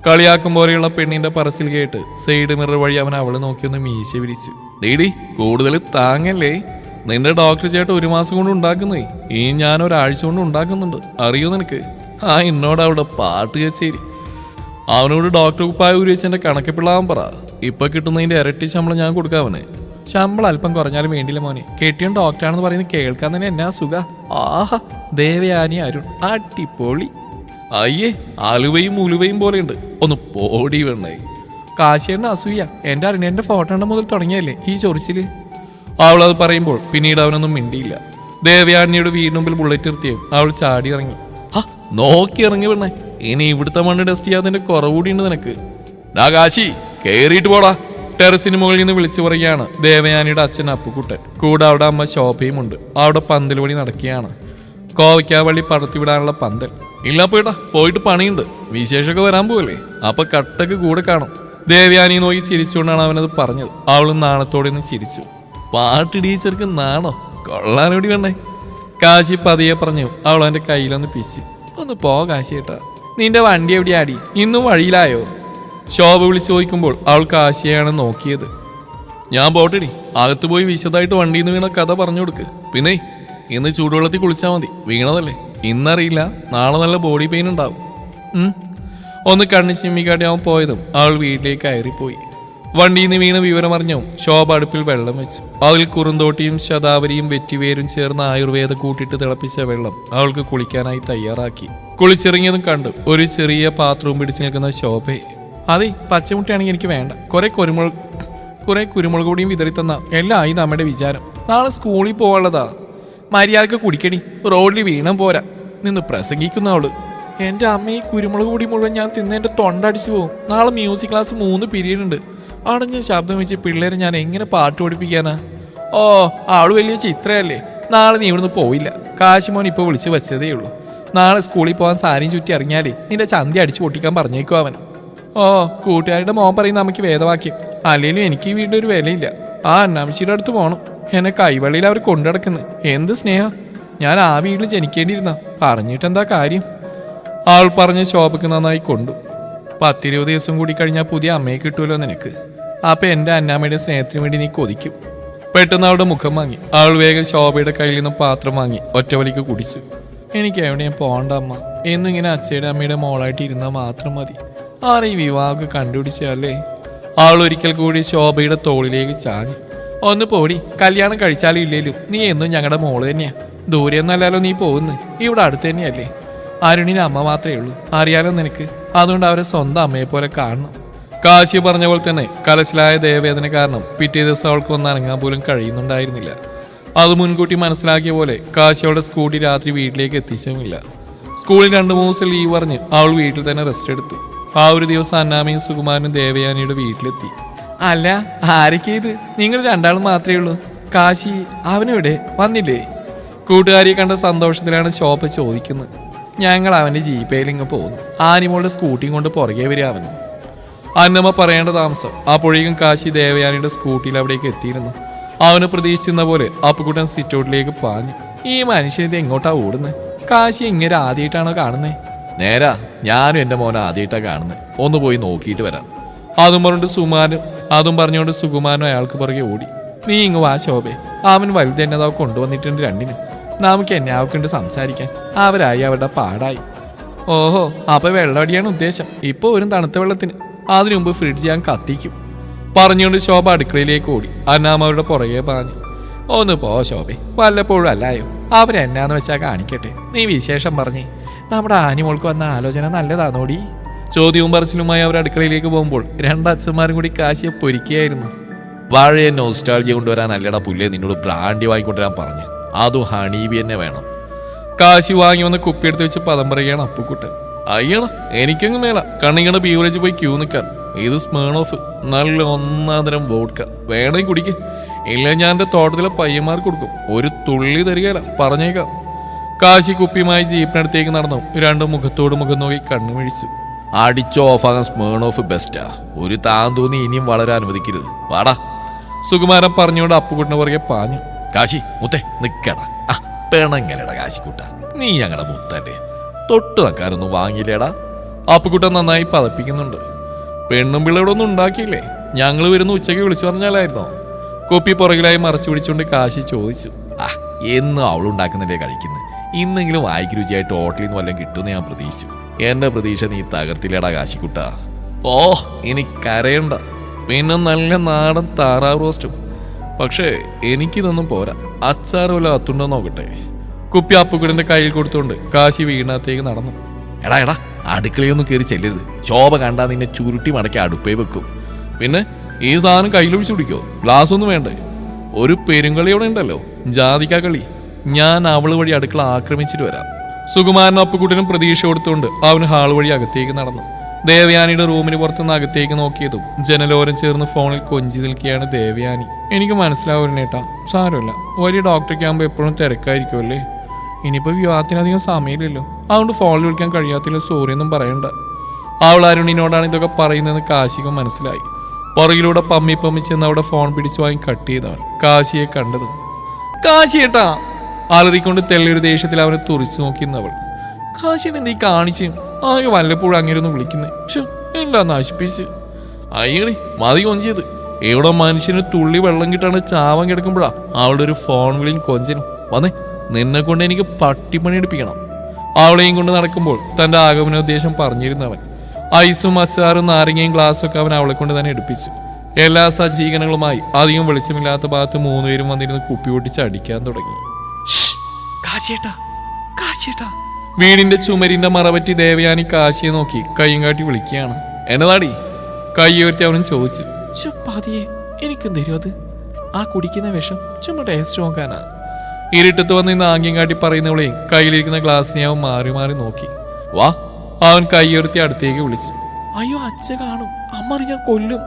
കളിയാക്കും പോലെയുള്ള പെണ്ണിന്റെ പറസിൽ കേട്ട് സൈഡ് മിറർ വഴി അവൻ അവളെ നോക്കിയൊന്ന് മീശ വിരിച്ചു. ഡീഡി കൂടുതൽ താങ്ങല്ലേ? നിന്റെ ഡോക്ടർ ചേട്ടൻ ഒരു മാസം കൊണ്ട് ഉണ്ടാക്കുന്നേ. ഈ ഞാൻ ഒരാഴ്ച കൊണ്ട് ഉണ്ടാക്കുന്നുണ്ട്. അറിയോ നിനക്ക്? ആ എന്നോട് അവിടെ പാട്ട് കച്ചേരി അവനോട് ഡോക്ടർ ഉപ്പായ ഉരിവെച്ച് എന്റെ കണക്കപ്പിള്ളാവൻ പറ. ഇപ്പൊ കിട്ടുന്നതിന്റെ ഇരട്ടി ശമ്പളം ഞാൻ കൊടുക്കാവനെ ശമ്പളം അല്പം കുറഞ്ഞാലും വേണ്ടില്ല മോനെ. കെട്ടിയും ഡോക്ടറാണെന്ന് പറയുന്നത് കേൾക്കാൻ തന്നെ എന്നാ സുഖ. ആഹ ദേവയാനി അരുൺ അടിപൊളി. അയ്യേ അലുവയും ഉലുവയും പോലെയുണ്ട് ഒന്ന് പോടി വേണേ കാശിയുടെ അസൂയ. എന്റെ അരുണേന്റെ ഫോട്ടോ മുതൽ തുടങ്ങിയല്ലേ ഈ ചൊറിച്ചിൽ? അവളത് പറയുമ്പോൾ പിന്നീട് അവനൊന്നും മിണ്ടിയില്ല. ദേവയാനിയുടെ വീടിന് മുമ്പിൽ ബുള്ളറ്റ് നിർത്തിയും. അവൾ ചാടി ഇറങ്ങി. ഹാ നോക്കി ഇറങ്ങി വേണേ ഇനി ഇവിടുത്തെ മണ്ണ് ടെസ്റ്റ് ചെയ്യാതിന്റെ കുറവുകൂടിയുണ്ട് നിനക്ക്. ഡാ കാശി കേറിയിട്ട് പോടാ. ടെറസിന് സിനിമകളിൽ നിന്ന് വിളിച്ചു പറയുകയാണ്. ദേവയാനിയുടെ അച്ഛൻ അപ്പുക്കുട്ടൻ. കൂടെ അവിടെ അമ്മ ശോഭയും ഉണ്ട് അവിടെ പന്തൽ പണി നടക്കുകയാണ്. കോവയ്ക്കാവള്ളി പടത്തി വിടാനുള്ള പന്തൽ. ഇല്ല പോയിട്ടാ പോയിട്ട് പണിയുണ്ട്. വിശേഷമൊക്കെ വരാൻ പോവല്ലേ? അപ്പൊ കട്ടക്ക് കൂടെ കാണും. ദേവയാനി നോക്കി ചിരിച്ചുകൊണ്ടാണ് അവനത് പറഞ്ഞത്. അവളും നാണത്തോടെ നിന്ന് ചിരിച്ചു. പാട്ട് ടീച്ചർക്ക് നാണോ കൊള്ളാനോടി വേണ്ടേ കാശി പതിയെ പറഞ്ഞു. അവൾ അവന്റെ കയ്യിലൊന്ന് പിശി ഒന്ന് പോ കാശി ഏട്ടാ നിന്റെ വണ്ടി എവിടെയാടി? ഇന്നും വഴിയിലായോ? ശോഭ വിളിച്ചു ചോദിക്കുമ്പോൾ അവൾക്ക് ആശയാണ് നോക്കിയത്. ഞാൻ പോട്ടെടി. അകത്ത് പോയി വിശദമായിട്ട് വണ്ടിയിൽ നിന്ന് വീണ കഥ പറഞ്ഞു കൊടുക്ക്. പിന്നെ ഇന്ന് ചൂടുവെള്ളത്തിൽ കുളിച്ചാൽ മതി. വീണതല്ലേ? ഇന്നറിയില്ല. നാളെ നല്ല ബോഡി പെയിൻ ഉണ്ടാവും. ഒന്ന് കണ്ണി ചിമ്മിക്കാട്ടി അവൻ പോയതും അവൾ വീട്ടിലേക്ക് കയറിപ്പോയി. വണ്ടിയിൽ നിന്ന് വീണ വിവരം അറിഞ്ഞു ശോഭ അടുപ്പിൽ വെള്ളം വെച്ചു. അതിൽ കുറുന്തോട്ടിയും ശതാവരിയും വെറ്റിവേരും ചേർന്ന് ആയുർവേദ കൂട്ടിട്ട് തിളപ്പിച്ച വെള്ളം അവൾക്ക് കുളിക്കാനായി തയ്യാറാക്കി. കുളിച്ചിറങ്ങിയതും കണ്ടു ഒരു ചെറിയ പാത്രവും പിടിച്ചു നിൽക്കുന്ന ശോഭയെ അതെ പച്ചമുട്ടയാണെങ്കിൽ എനിക്ക് വേണ്ട. കുറെ കുരുമുളക് കുറെ കുരുമുളക് പൊടിയും വിതറി തന്ന എല്ലാം ആയി നമ്മുടെ വിചാരം. നാളെ സ്കൂളിൽ പോകാനുള്ളതാ. മര്യാദയ്ക്ക് കുടിക്കണി റോഡിൽ വീണം പോരാ. നിന്ന് പ്രസംഗിക്കുന്ന ആൾ എന്റെ അമ്മ ഈ കുരുമുളക് പൊടി മുഴുവൻ ഞാൻ തിന്ന് എന്റെ തൊണ്ടടിച്ചു പോകും. നാളെ മ്യൂസിക് ക്ലാസ് മൂന്ന് പീരീഡ് ഉണ്ട്. അടഞ്ഞ ശബ്ദം വെച്ച് പിള്ളേരെ ഞാൻ എങ്ങനെ പാട്ട് പഠിപ്പിക്കാനാ? ഓ ആൾ വലിയ ചിത്രയല്ലേ. നാളെ നീ ഇവിടുന്ന് പോയില്ല. കാശിമോൻ ഇപ്പോൾ വിളിച്ച് വെച്ചതേ ഉള്ളൂ നാളെ സ്കൂളിൽ പോകാൻ സാരിയും ചുറ്റി ഇറങ്ങിയാലേ നിന്റെ ചന്തി അടിച്ചു പൊട്ടിക്കാൻ പറഞ്ഞേക്കോ അവൻ ഓ കൂട്ടുകാരുടെ മോൻ പറയുന്ന നമുക്ക് വേദവാക്യം. അല്ലെങ്കിലും എനിക്ക് ഈ വീടിന് ഒരു വിലയില്ല. ആ അന്നാമശിയുടെ അടുത്ത് പോകണം എന്നെ കൈവള്ളിയിൽ അവർ കൊണ്ടുനടക്കുന്നു എന്ത് സ്നേഹം? ഞാൻ ആ വീട്ടിൽ ജനിക്കേണ്ടിയിരുന്ന. പറഞ്ഞിട്ടെന്താ കാര്യം? ആൾ പറഞ്ഞ് ശോഭയ്ക്ക് നന്നായി കൊണ്ടു. പത്തിരുപത് ദിവസം കൂടി കഴിഞ്ഞാൽ പുതിയ അമ്മയെ കിട്ടുമല്ലോ നിനക്ക്. അപ്പൊ എന്റെ അന്നാമ്മയുടെ സ്നേഹത്തിന് വേണ്ടി നീ കൊതിക്കും. പെട്ടെന്ന് അവളുടെ മുഖം വാങ്ങി. ആൾ വേഗം ശോഭയുടെ കയ്യിൽ നിന്നും പാത്രം വാങ്ങി ഒറ്റവലിക്ക് കുടിച്ചു. എനിക്ക് എവിടെയും പോകണ്ട അമ്മ. എന്നിങ്ങനെ അച്ഛയുടെ അമ്മയുടെ മോളായിട്ട് ഇരുന്നാൽ മാത്രം മതി. ആരെ ഈ വിവാഹമൊക്കെ കണ്ടുപിടിച്ചല്ലേ അവൾ ഒരിക്കൽ കൂടി ശോഭയുടെ തോളിലേക്ക് ചാഞ്ഞു. ഒന്ന് പോടി കല്യാണം കഴിച്ചാലും ഇല്ലേലും. നീ എന്നും ഞങ്ങളുടെ മോൾ തന്നെയാ. ദൂരെ ഒന്നല്ലല്ലോ നീ പോകുന്നത് ഇവിടെ അടുത്ത് തന്നെയല്ലേ? അരുണിന് അമ്മ മാത്രമേ ഉള്ളൂ. അറിയാലോ നിനക്ക്? അതുകൊണ്ട് അവരെ സ്വന്തം അമ്മയെ പോലെ കാണണം. കാശി പറഞ്ഞ പോലെ തന്നെ കലശലായ ദേവേദന കാരണം പിറ്റേ ദിവസം അവൾക്ക് ഒന്ന് ഇറങ്ങാൻ പോലും കഴിയുന്നുണ്ടായിരുന്നില്ല. അത് മുൻകൂട്ടി മനസ്സിലാക്കിയ പോലെ കാശി അവളുടെ സ്കൂട്ടി രാത്രി വീട്ടിലേക്ക് എത്തിച്ചുമില്ല സ്കൂളിൽ രണ്ടു മൂന്ന് ദിവസം ലീവ് പറഞ്ഞ് അവൾ വീട്ടിൽ തന്നെ റെസ്റ്റ് എടുത്തു. ആ ഒരു ദിവസം അന്നാമയും സുകുമാരനും ദേവയാനിയുടെ വീട്ടിലെത്തി. അല്ല ആരൊക്കെ ഇത്? നിങ്ങൾ രണ്ടാളും മാത്രമേ ഉള്ളൂ. കാശി അവനെവിടെ? വന്നില്ലേ? കൂട്ടുകാരിയെ കണ്ട സന്തോഷത്തിലാണ് ഷോപ്പ് ചോദിക്കുന്നത്. ഞങ്ങൾ അവന്റെ ജീപ്പയിൽ ഇങ്ങ് പോകുന്നു. ആനിമോളുടെ സ്കൂട്ടിയും കൊണ്ട് പുറകെ വരിക അവൻ അന്നമ്മ പറയേണ്ട താമസം അപ്പോഴേക്കും കാശി ദേവയാനിയുടെ സ്കൂട്ടിയിൽ അവിടേക്ക് എത്തിയിരുന്നു. അവന് പ്രതീക്ഷിച്ചിരുന്ന പോലെ അപ്പുക്കുട്ടൻ സിറ്റൗട്ടിലേക്ക് പാഞ്ഞു. ഈ മനുഷ്യൻ ഇത് എങ്ങോട്ടാ ഓടുന്നത് കാശി ഇങ്ങനെ ആദ്യമായിട്ടാണോ കാണുന്നത് നേരാ ഞാനും എന്റെ മോനെ ആദ്യമായിട്ടാ കാണുന്നത് ഒന്ന് പോയി നോക്കിയിട്ട് വരാം. അതും പറഞ്ഞിട്ട് സുമാനും അതും പറഞ്ഞുകൊണ്ട് സുകുമാനും അയാൾക്ക് പുറകെ ഓടി. നീ ഇങ്ങ് വാ ശോഭേ അവൻ വലുത് തന്നെ അതാ കൊണ്ടുവന്നിട്ടുണ്ട് രണ്ടിനും. നമുക്ക് എന്നെ അവക്കുണ്ട് സംസാരിക്കാൻ. അവരായി അവരുടെ പാടായി. ഓഹോ അപ്പൊ വെള്ളമടിയാണ് ഉദ്ദേശം. ഇപ്പൊ ഒരു തണുത്ത വെള്ളത്തിന്. അതിനു മുമ്പ് ഫ്രിഡ്ജ് ഞാൻ കത്തിക്കും. പറഞ്ഞുകൊണ്ട് ശോഭ അടുക്കളയിലേക്ക് ഓടി. അന്നാമ അവരുടെ പുറകെ പറഞ്ഞു ഒന്ന് പോ ശോഭെ വല്ലപ്പോഴും അല്ലായോ? അവരെന്നാന്ന് വെച്ചാൽ കാണിക്കട്ടെ. നീ വിശേഷം പറഞ്ഞേ. നമ്മുടെ ആനിമോൾക്ക് വന്ന ആലോചന നല്ലതാണോടി? ചോദ്യവും പറച്ചിലുമായി അവർ അടുക്കളയിലേക്ക് പോകുമ്പോൾ രണ്ടച്ഛന്മാരും കൂടി കാശിയെ പൊരിക്കുകയായിരുന്നു. വാഴയെ നോസ്റ്റാൾജി കൊണ്ടുവരാൻ അല്ലടാ പുല്ലേ നിന്നോട് ബ്രാൻഡി വാങ്ങിക്കൊണ്ടുവരാൻ പറഞ്ഞു. അതും ഹണീബി തന്നെ വേണം. കാശി വാങ്ങി വന്ന കുപ്പിയെടുത്ത് വെച്ച് പദം പറയുകയാണ് അപ്പുക്കുട്ടൻ. അയ്യണ എനിക്കങ്ങ് മേള കണ്ണിങ്ങടെ ബീവറേജ് പോയി ക്യൂ നിൽക്കാൻ ഇത് സ്മേൺ ഓഫ് നല്ല ഒന്നാന്തരം വോഡ്ക വേണേ കുടിക്ക്. ഇല്ല ഞാൻ എന്റെ തോട്ടത്തിലെ പയ്യന്മാർക്ക് കൊടുക്കും. ഒരു തുള്ളി തരികയില്ല പറഞ്ഞേക്കാം. കാശി കുപ്പിയുമായി ജീപ്പിനടുത്തേക്ക് നടന്നു. രണ്ടും മുഖത്തോട് മുഖം നോക്കി കണ്ണുമിഴിച്ചു അടിച്ച് ഓഫാകാൻ സ്മേൺ ഓഫ് ബെസ്റ്റാ ഒരു താൻ തോന്നി ഇനിയും വളരെ അനുവദിക്കരുത്. വാടാ. സുകുമാരൻ പറഞ്ഞുകൊണ്ട് അപ്പുകുട്ടിന് പുറകെ പാഞ്ഞു. കാശി മുത്തേ നിക്കടാ. ആ പെണങ്ങനെടാ കാശിക്കുട്ട. നീ ഞങ്ങളുടെ മുത്തന്റെ തൊട്ട് നിൽക്കാനൊന്നും വാങ്ങിയില്ലേടാ. അപ്പുകുട്ടൻ നന്നായി പതപ്പിക്കുന്നുണ്ട്. പെണ്ണും പിള്ളയോടൊന്നും ഉണ്ടാക്കിയില്ലേ? ഞങ്ങൾ വരുന്ന ഉച്ചയ്ക്ക് വിളിച്ചു പറഞ്ഞാലായിരുന്നോ? കുപ്പി പുറകിലായി മറച്ചു പിടിച്ചുകൊണ്ട് കാശി ചോദിച്ചു. ആ എന്നും അവളുണ്ടാക്കുന്നില്ലേ കഴിക്കുന്നു? ഇന്നെങ്കിലും വായിക്ക് രുചിയായിട്ട് ഹോട്ടലിൽ നിന്ന് വല്ലതും കിട്ടുമെന്ന് ഞാൻ പ്രതീക്ഷിച്ചു. എന്റെ പ്രതീക്ഷ നീ തകർത്തില്ലേടാ കാശിക്കുട്ട. ഓ ഇനി കരയണ്ട. പിന്നെ നല്ല നാടൻ താറാവ് റോസ്റ്റും. പക്ഷേ എനിക്കിതൊന്നും പോരാ. അച്ചാറ് വല്ല അത്തുണ്ടോ നോക്കട്ടെ? കുപ്പി അപ്പുകുടന്റെ കയ്യിൽ കൊടുത്തുകൊണ്ട് കാശി വീണത്തേക്ക് നടന്നു. എടാ എടാ അടുക്കളയൊന്നും കയറി ചെല്ലരുത്. ശോഭ കണ്ടാ നിന്നെ ചുരുട്ടി മടക്കി അടുപ്പേ വെക്കും. പിന്നെ ഈ സാധനം കയ്യിലൊഴിച്ച് കുടിക്കോ ഗ്ലാസ് ഒന്നും വേണ്ടേ. ഒരു പെരുങ്കളി അവിടെ ഉണ്ടല്ലോ. ജാതിക്ക കളി. ഞാൻ അവൾ വഴി അടുക്കള ആക്രമിച്ചിട്ട് വരാം. സുകുമാരനും അപ്പുകുട്ടിനും പ്രതീക്ഷ കൊടുത്തുകൊണ്ട് അവന് ഹാൾ വഴി അകത്തേക്ക് നടന്നു. ദേവയാനിയുടെ റൂമിന് പുറത്തുനിന്ന് അകത്തേക്ക് നോക്കിയതും ജനലോരം ചേർന്ന് ഫോണിൽ കൊഞ്ചി നിൽക്കുകയാണ് ദേവയാനി. എനിക്ക് മനസ്സിലാവുന്നേട്ടാ സാരമില്ല. വലിയ ഡോക്ടറൊക്കെ ആകുമ്പോൾ എപ്പോഴും തിരക്കായിരിക്കുമല്ലേ ഇനിയിപ്പോൾ വിവാഹത്തിനധികം സമയമില്ലല്ലോ. അതുകൊണ്ട് ഫോണിൽ വിളിക്കാൻ കഴിയാത്തില്ല. സോറി എന്നും പറയണ്ട. അവൾ അരുണിനോടാണ് ഇതൊക്കെ പറയുന്നതെന്ന് കാശികം മനസ്സിലായി. പുറകിലൂടെ പമ്മി പമ്മി ചെന്ന് അവിടെ ഫോൺ പിടിച്ചു വാങ്ങി കട്ട് ചെയ്തവൻ കാശിയെ കണ്ടതും. കാശിയേട്ടാ അലറിക്കൊണ്ട് തെള്ളിയൊരു ദേഷ്യത്തിൽ അവനെ തുറിച്ചു നോക്കിയിരുന്നവൾ കാശിനെ നീ കാണിച്ച് ആകെ വല്ലപ്പോഴും അങ്ങനെ ഒന്ന് വിളിക്കുന്നേ. ഷോ എല്ലാം നശിപ്പിച്ച്? അയ്യണി മതി കൊഞ്ചിയത്. എവിടെ മനുഷ്യന് തുള്ളി വെള്ളം കിട്ടാണ് ചാവം കിടക്കുമ്പോഴാ അവളുടെ ഒരു ഫോൺ വിളിയും കൊഞ്ചനും. വന്നേ നിന്നെ കൊണ്ട് എനിക്ക് പട്ടിപ്പണി എടുപ്പിക്കണം. അവളെയും കൊണ്ട് നടക്കുമ്പോൾ തന്റെ ആഗമനോദ്ദേശം പറഞ്ഞിരുന്നവൻ. ഐസും അച്ചാറും നാരങ്ങയും ഗ്ലാസ്സും ഒക്കെ അവൻ അവളെ കൊണ്ട് തന്നെ എടുപ്പിച്ചു. എല്ലാ സജ്ജീകരണങ്ങളുമായി അധികം വെളിച്ചമില്ലാത്ത ഭാഗത്ത് മൂന്നുപേരും വന്നിരുന്ന് കുപ്പി പൊട്ടിച്ച് അടിക്കാൻ തുടങ്ങി. വീടിന്റെ ചുമരിന്റെ മറപറ്റി ദേവയാനി കാശിയെ നോക്കി കൈയും കാട്ടി വിളിക്കുകയാണ്. എന്നതാടി? കൈ ഉയർത്തി അവനും ചോദിച്ചു. "ശ്ശോ, പതിയെ എനിക്കും തരും അത്? ആ കുടിക്കുന്ന വിഷം ചുമ്മാ ടേസ്റ്റ് നോക്കാനാ ഇരുട്ടത്ത് വന്ന് ഇന്ന് ആംഗ്യം കാട്ടി പറയുന്നവളെയും കയ്യിലിരിക്കുന്ന ഗ്ലാസ്സിനെ അവൻ മാറി മാറി നോക്കി. വാ അവൻ കൈയുയർത്തി അടുത്തേക്ക് വിളിച്ചു. അയ്യോ അച്ഛ കാണും. അമ്മ ഞാൻ കൊല്ലും.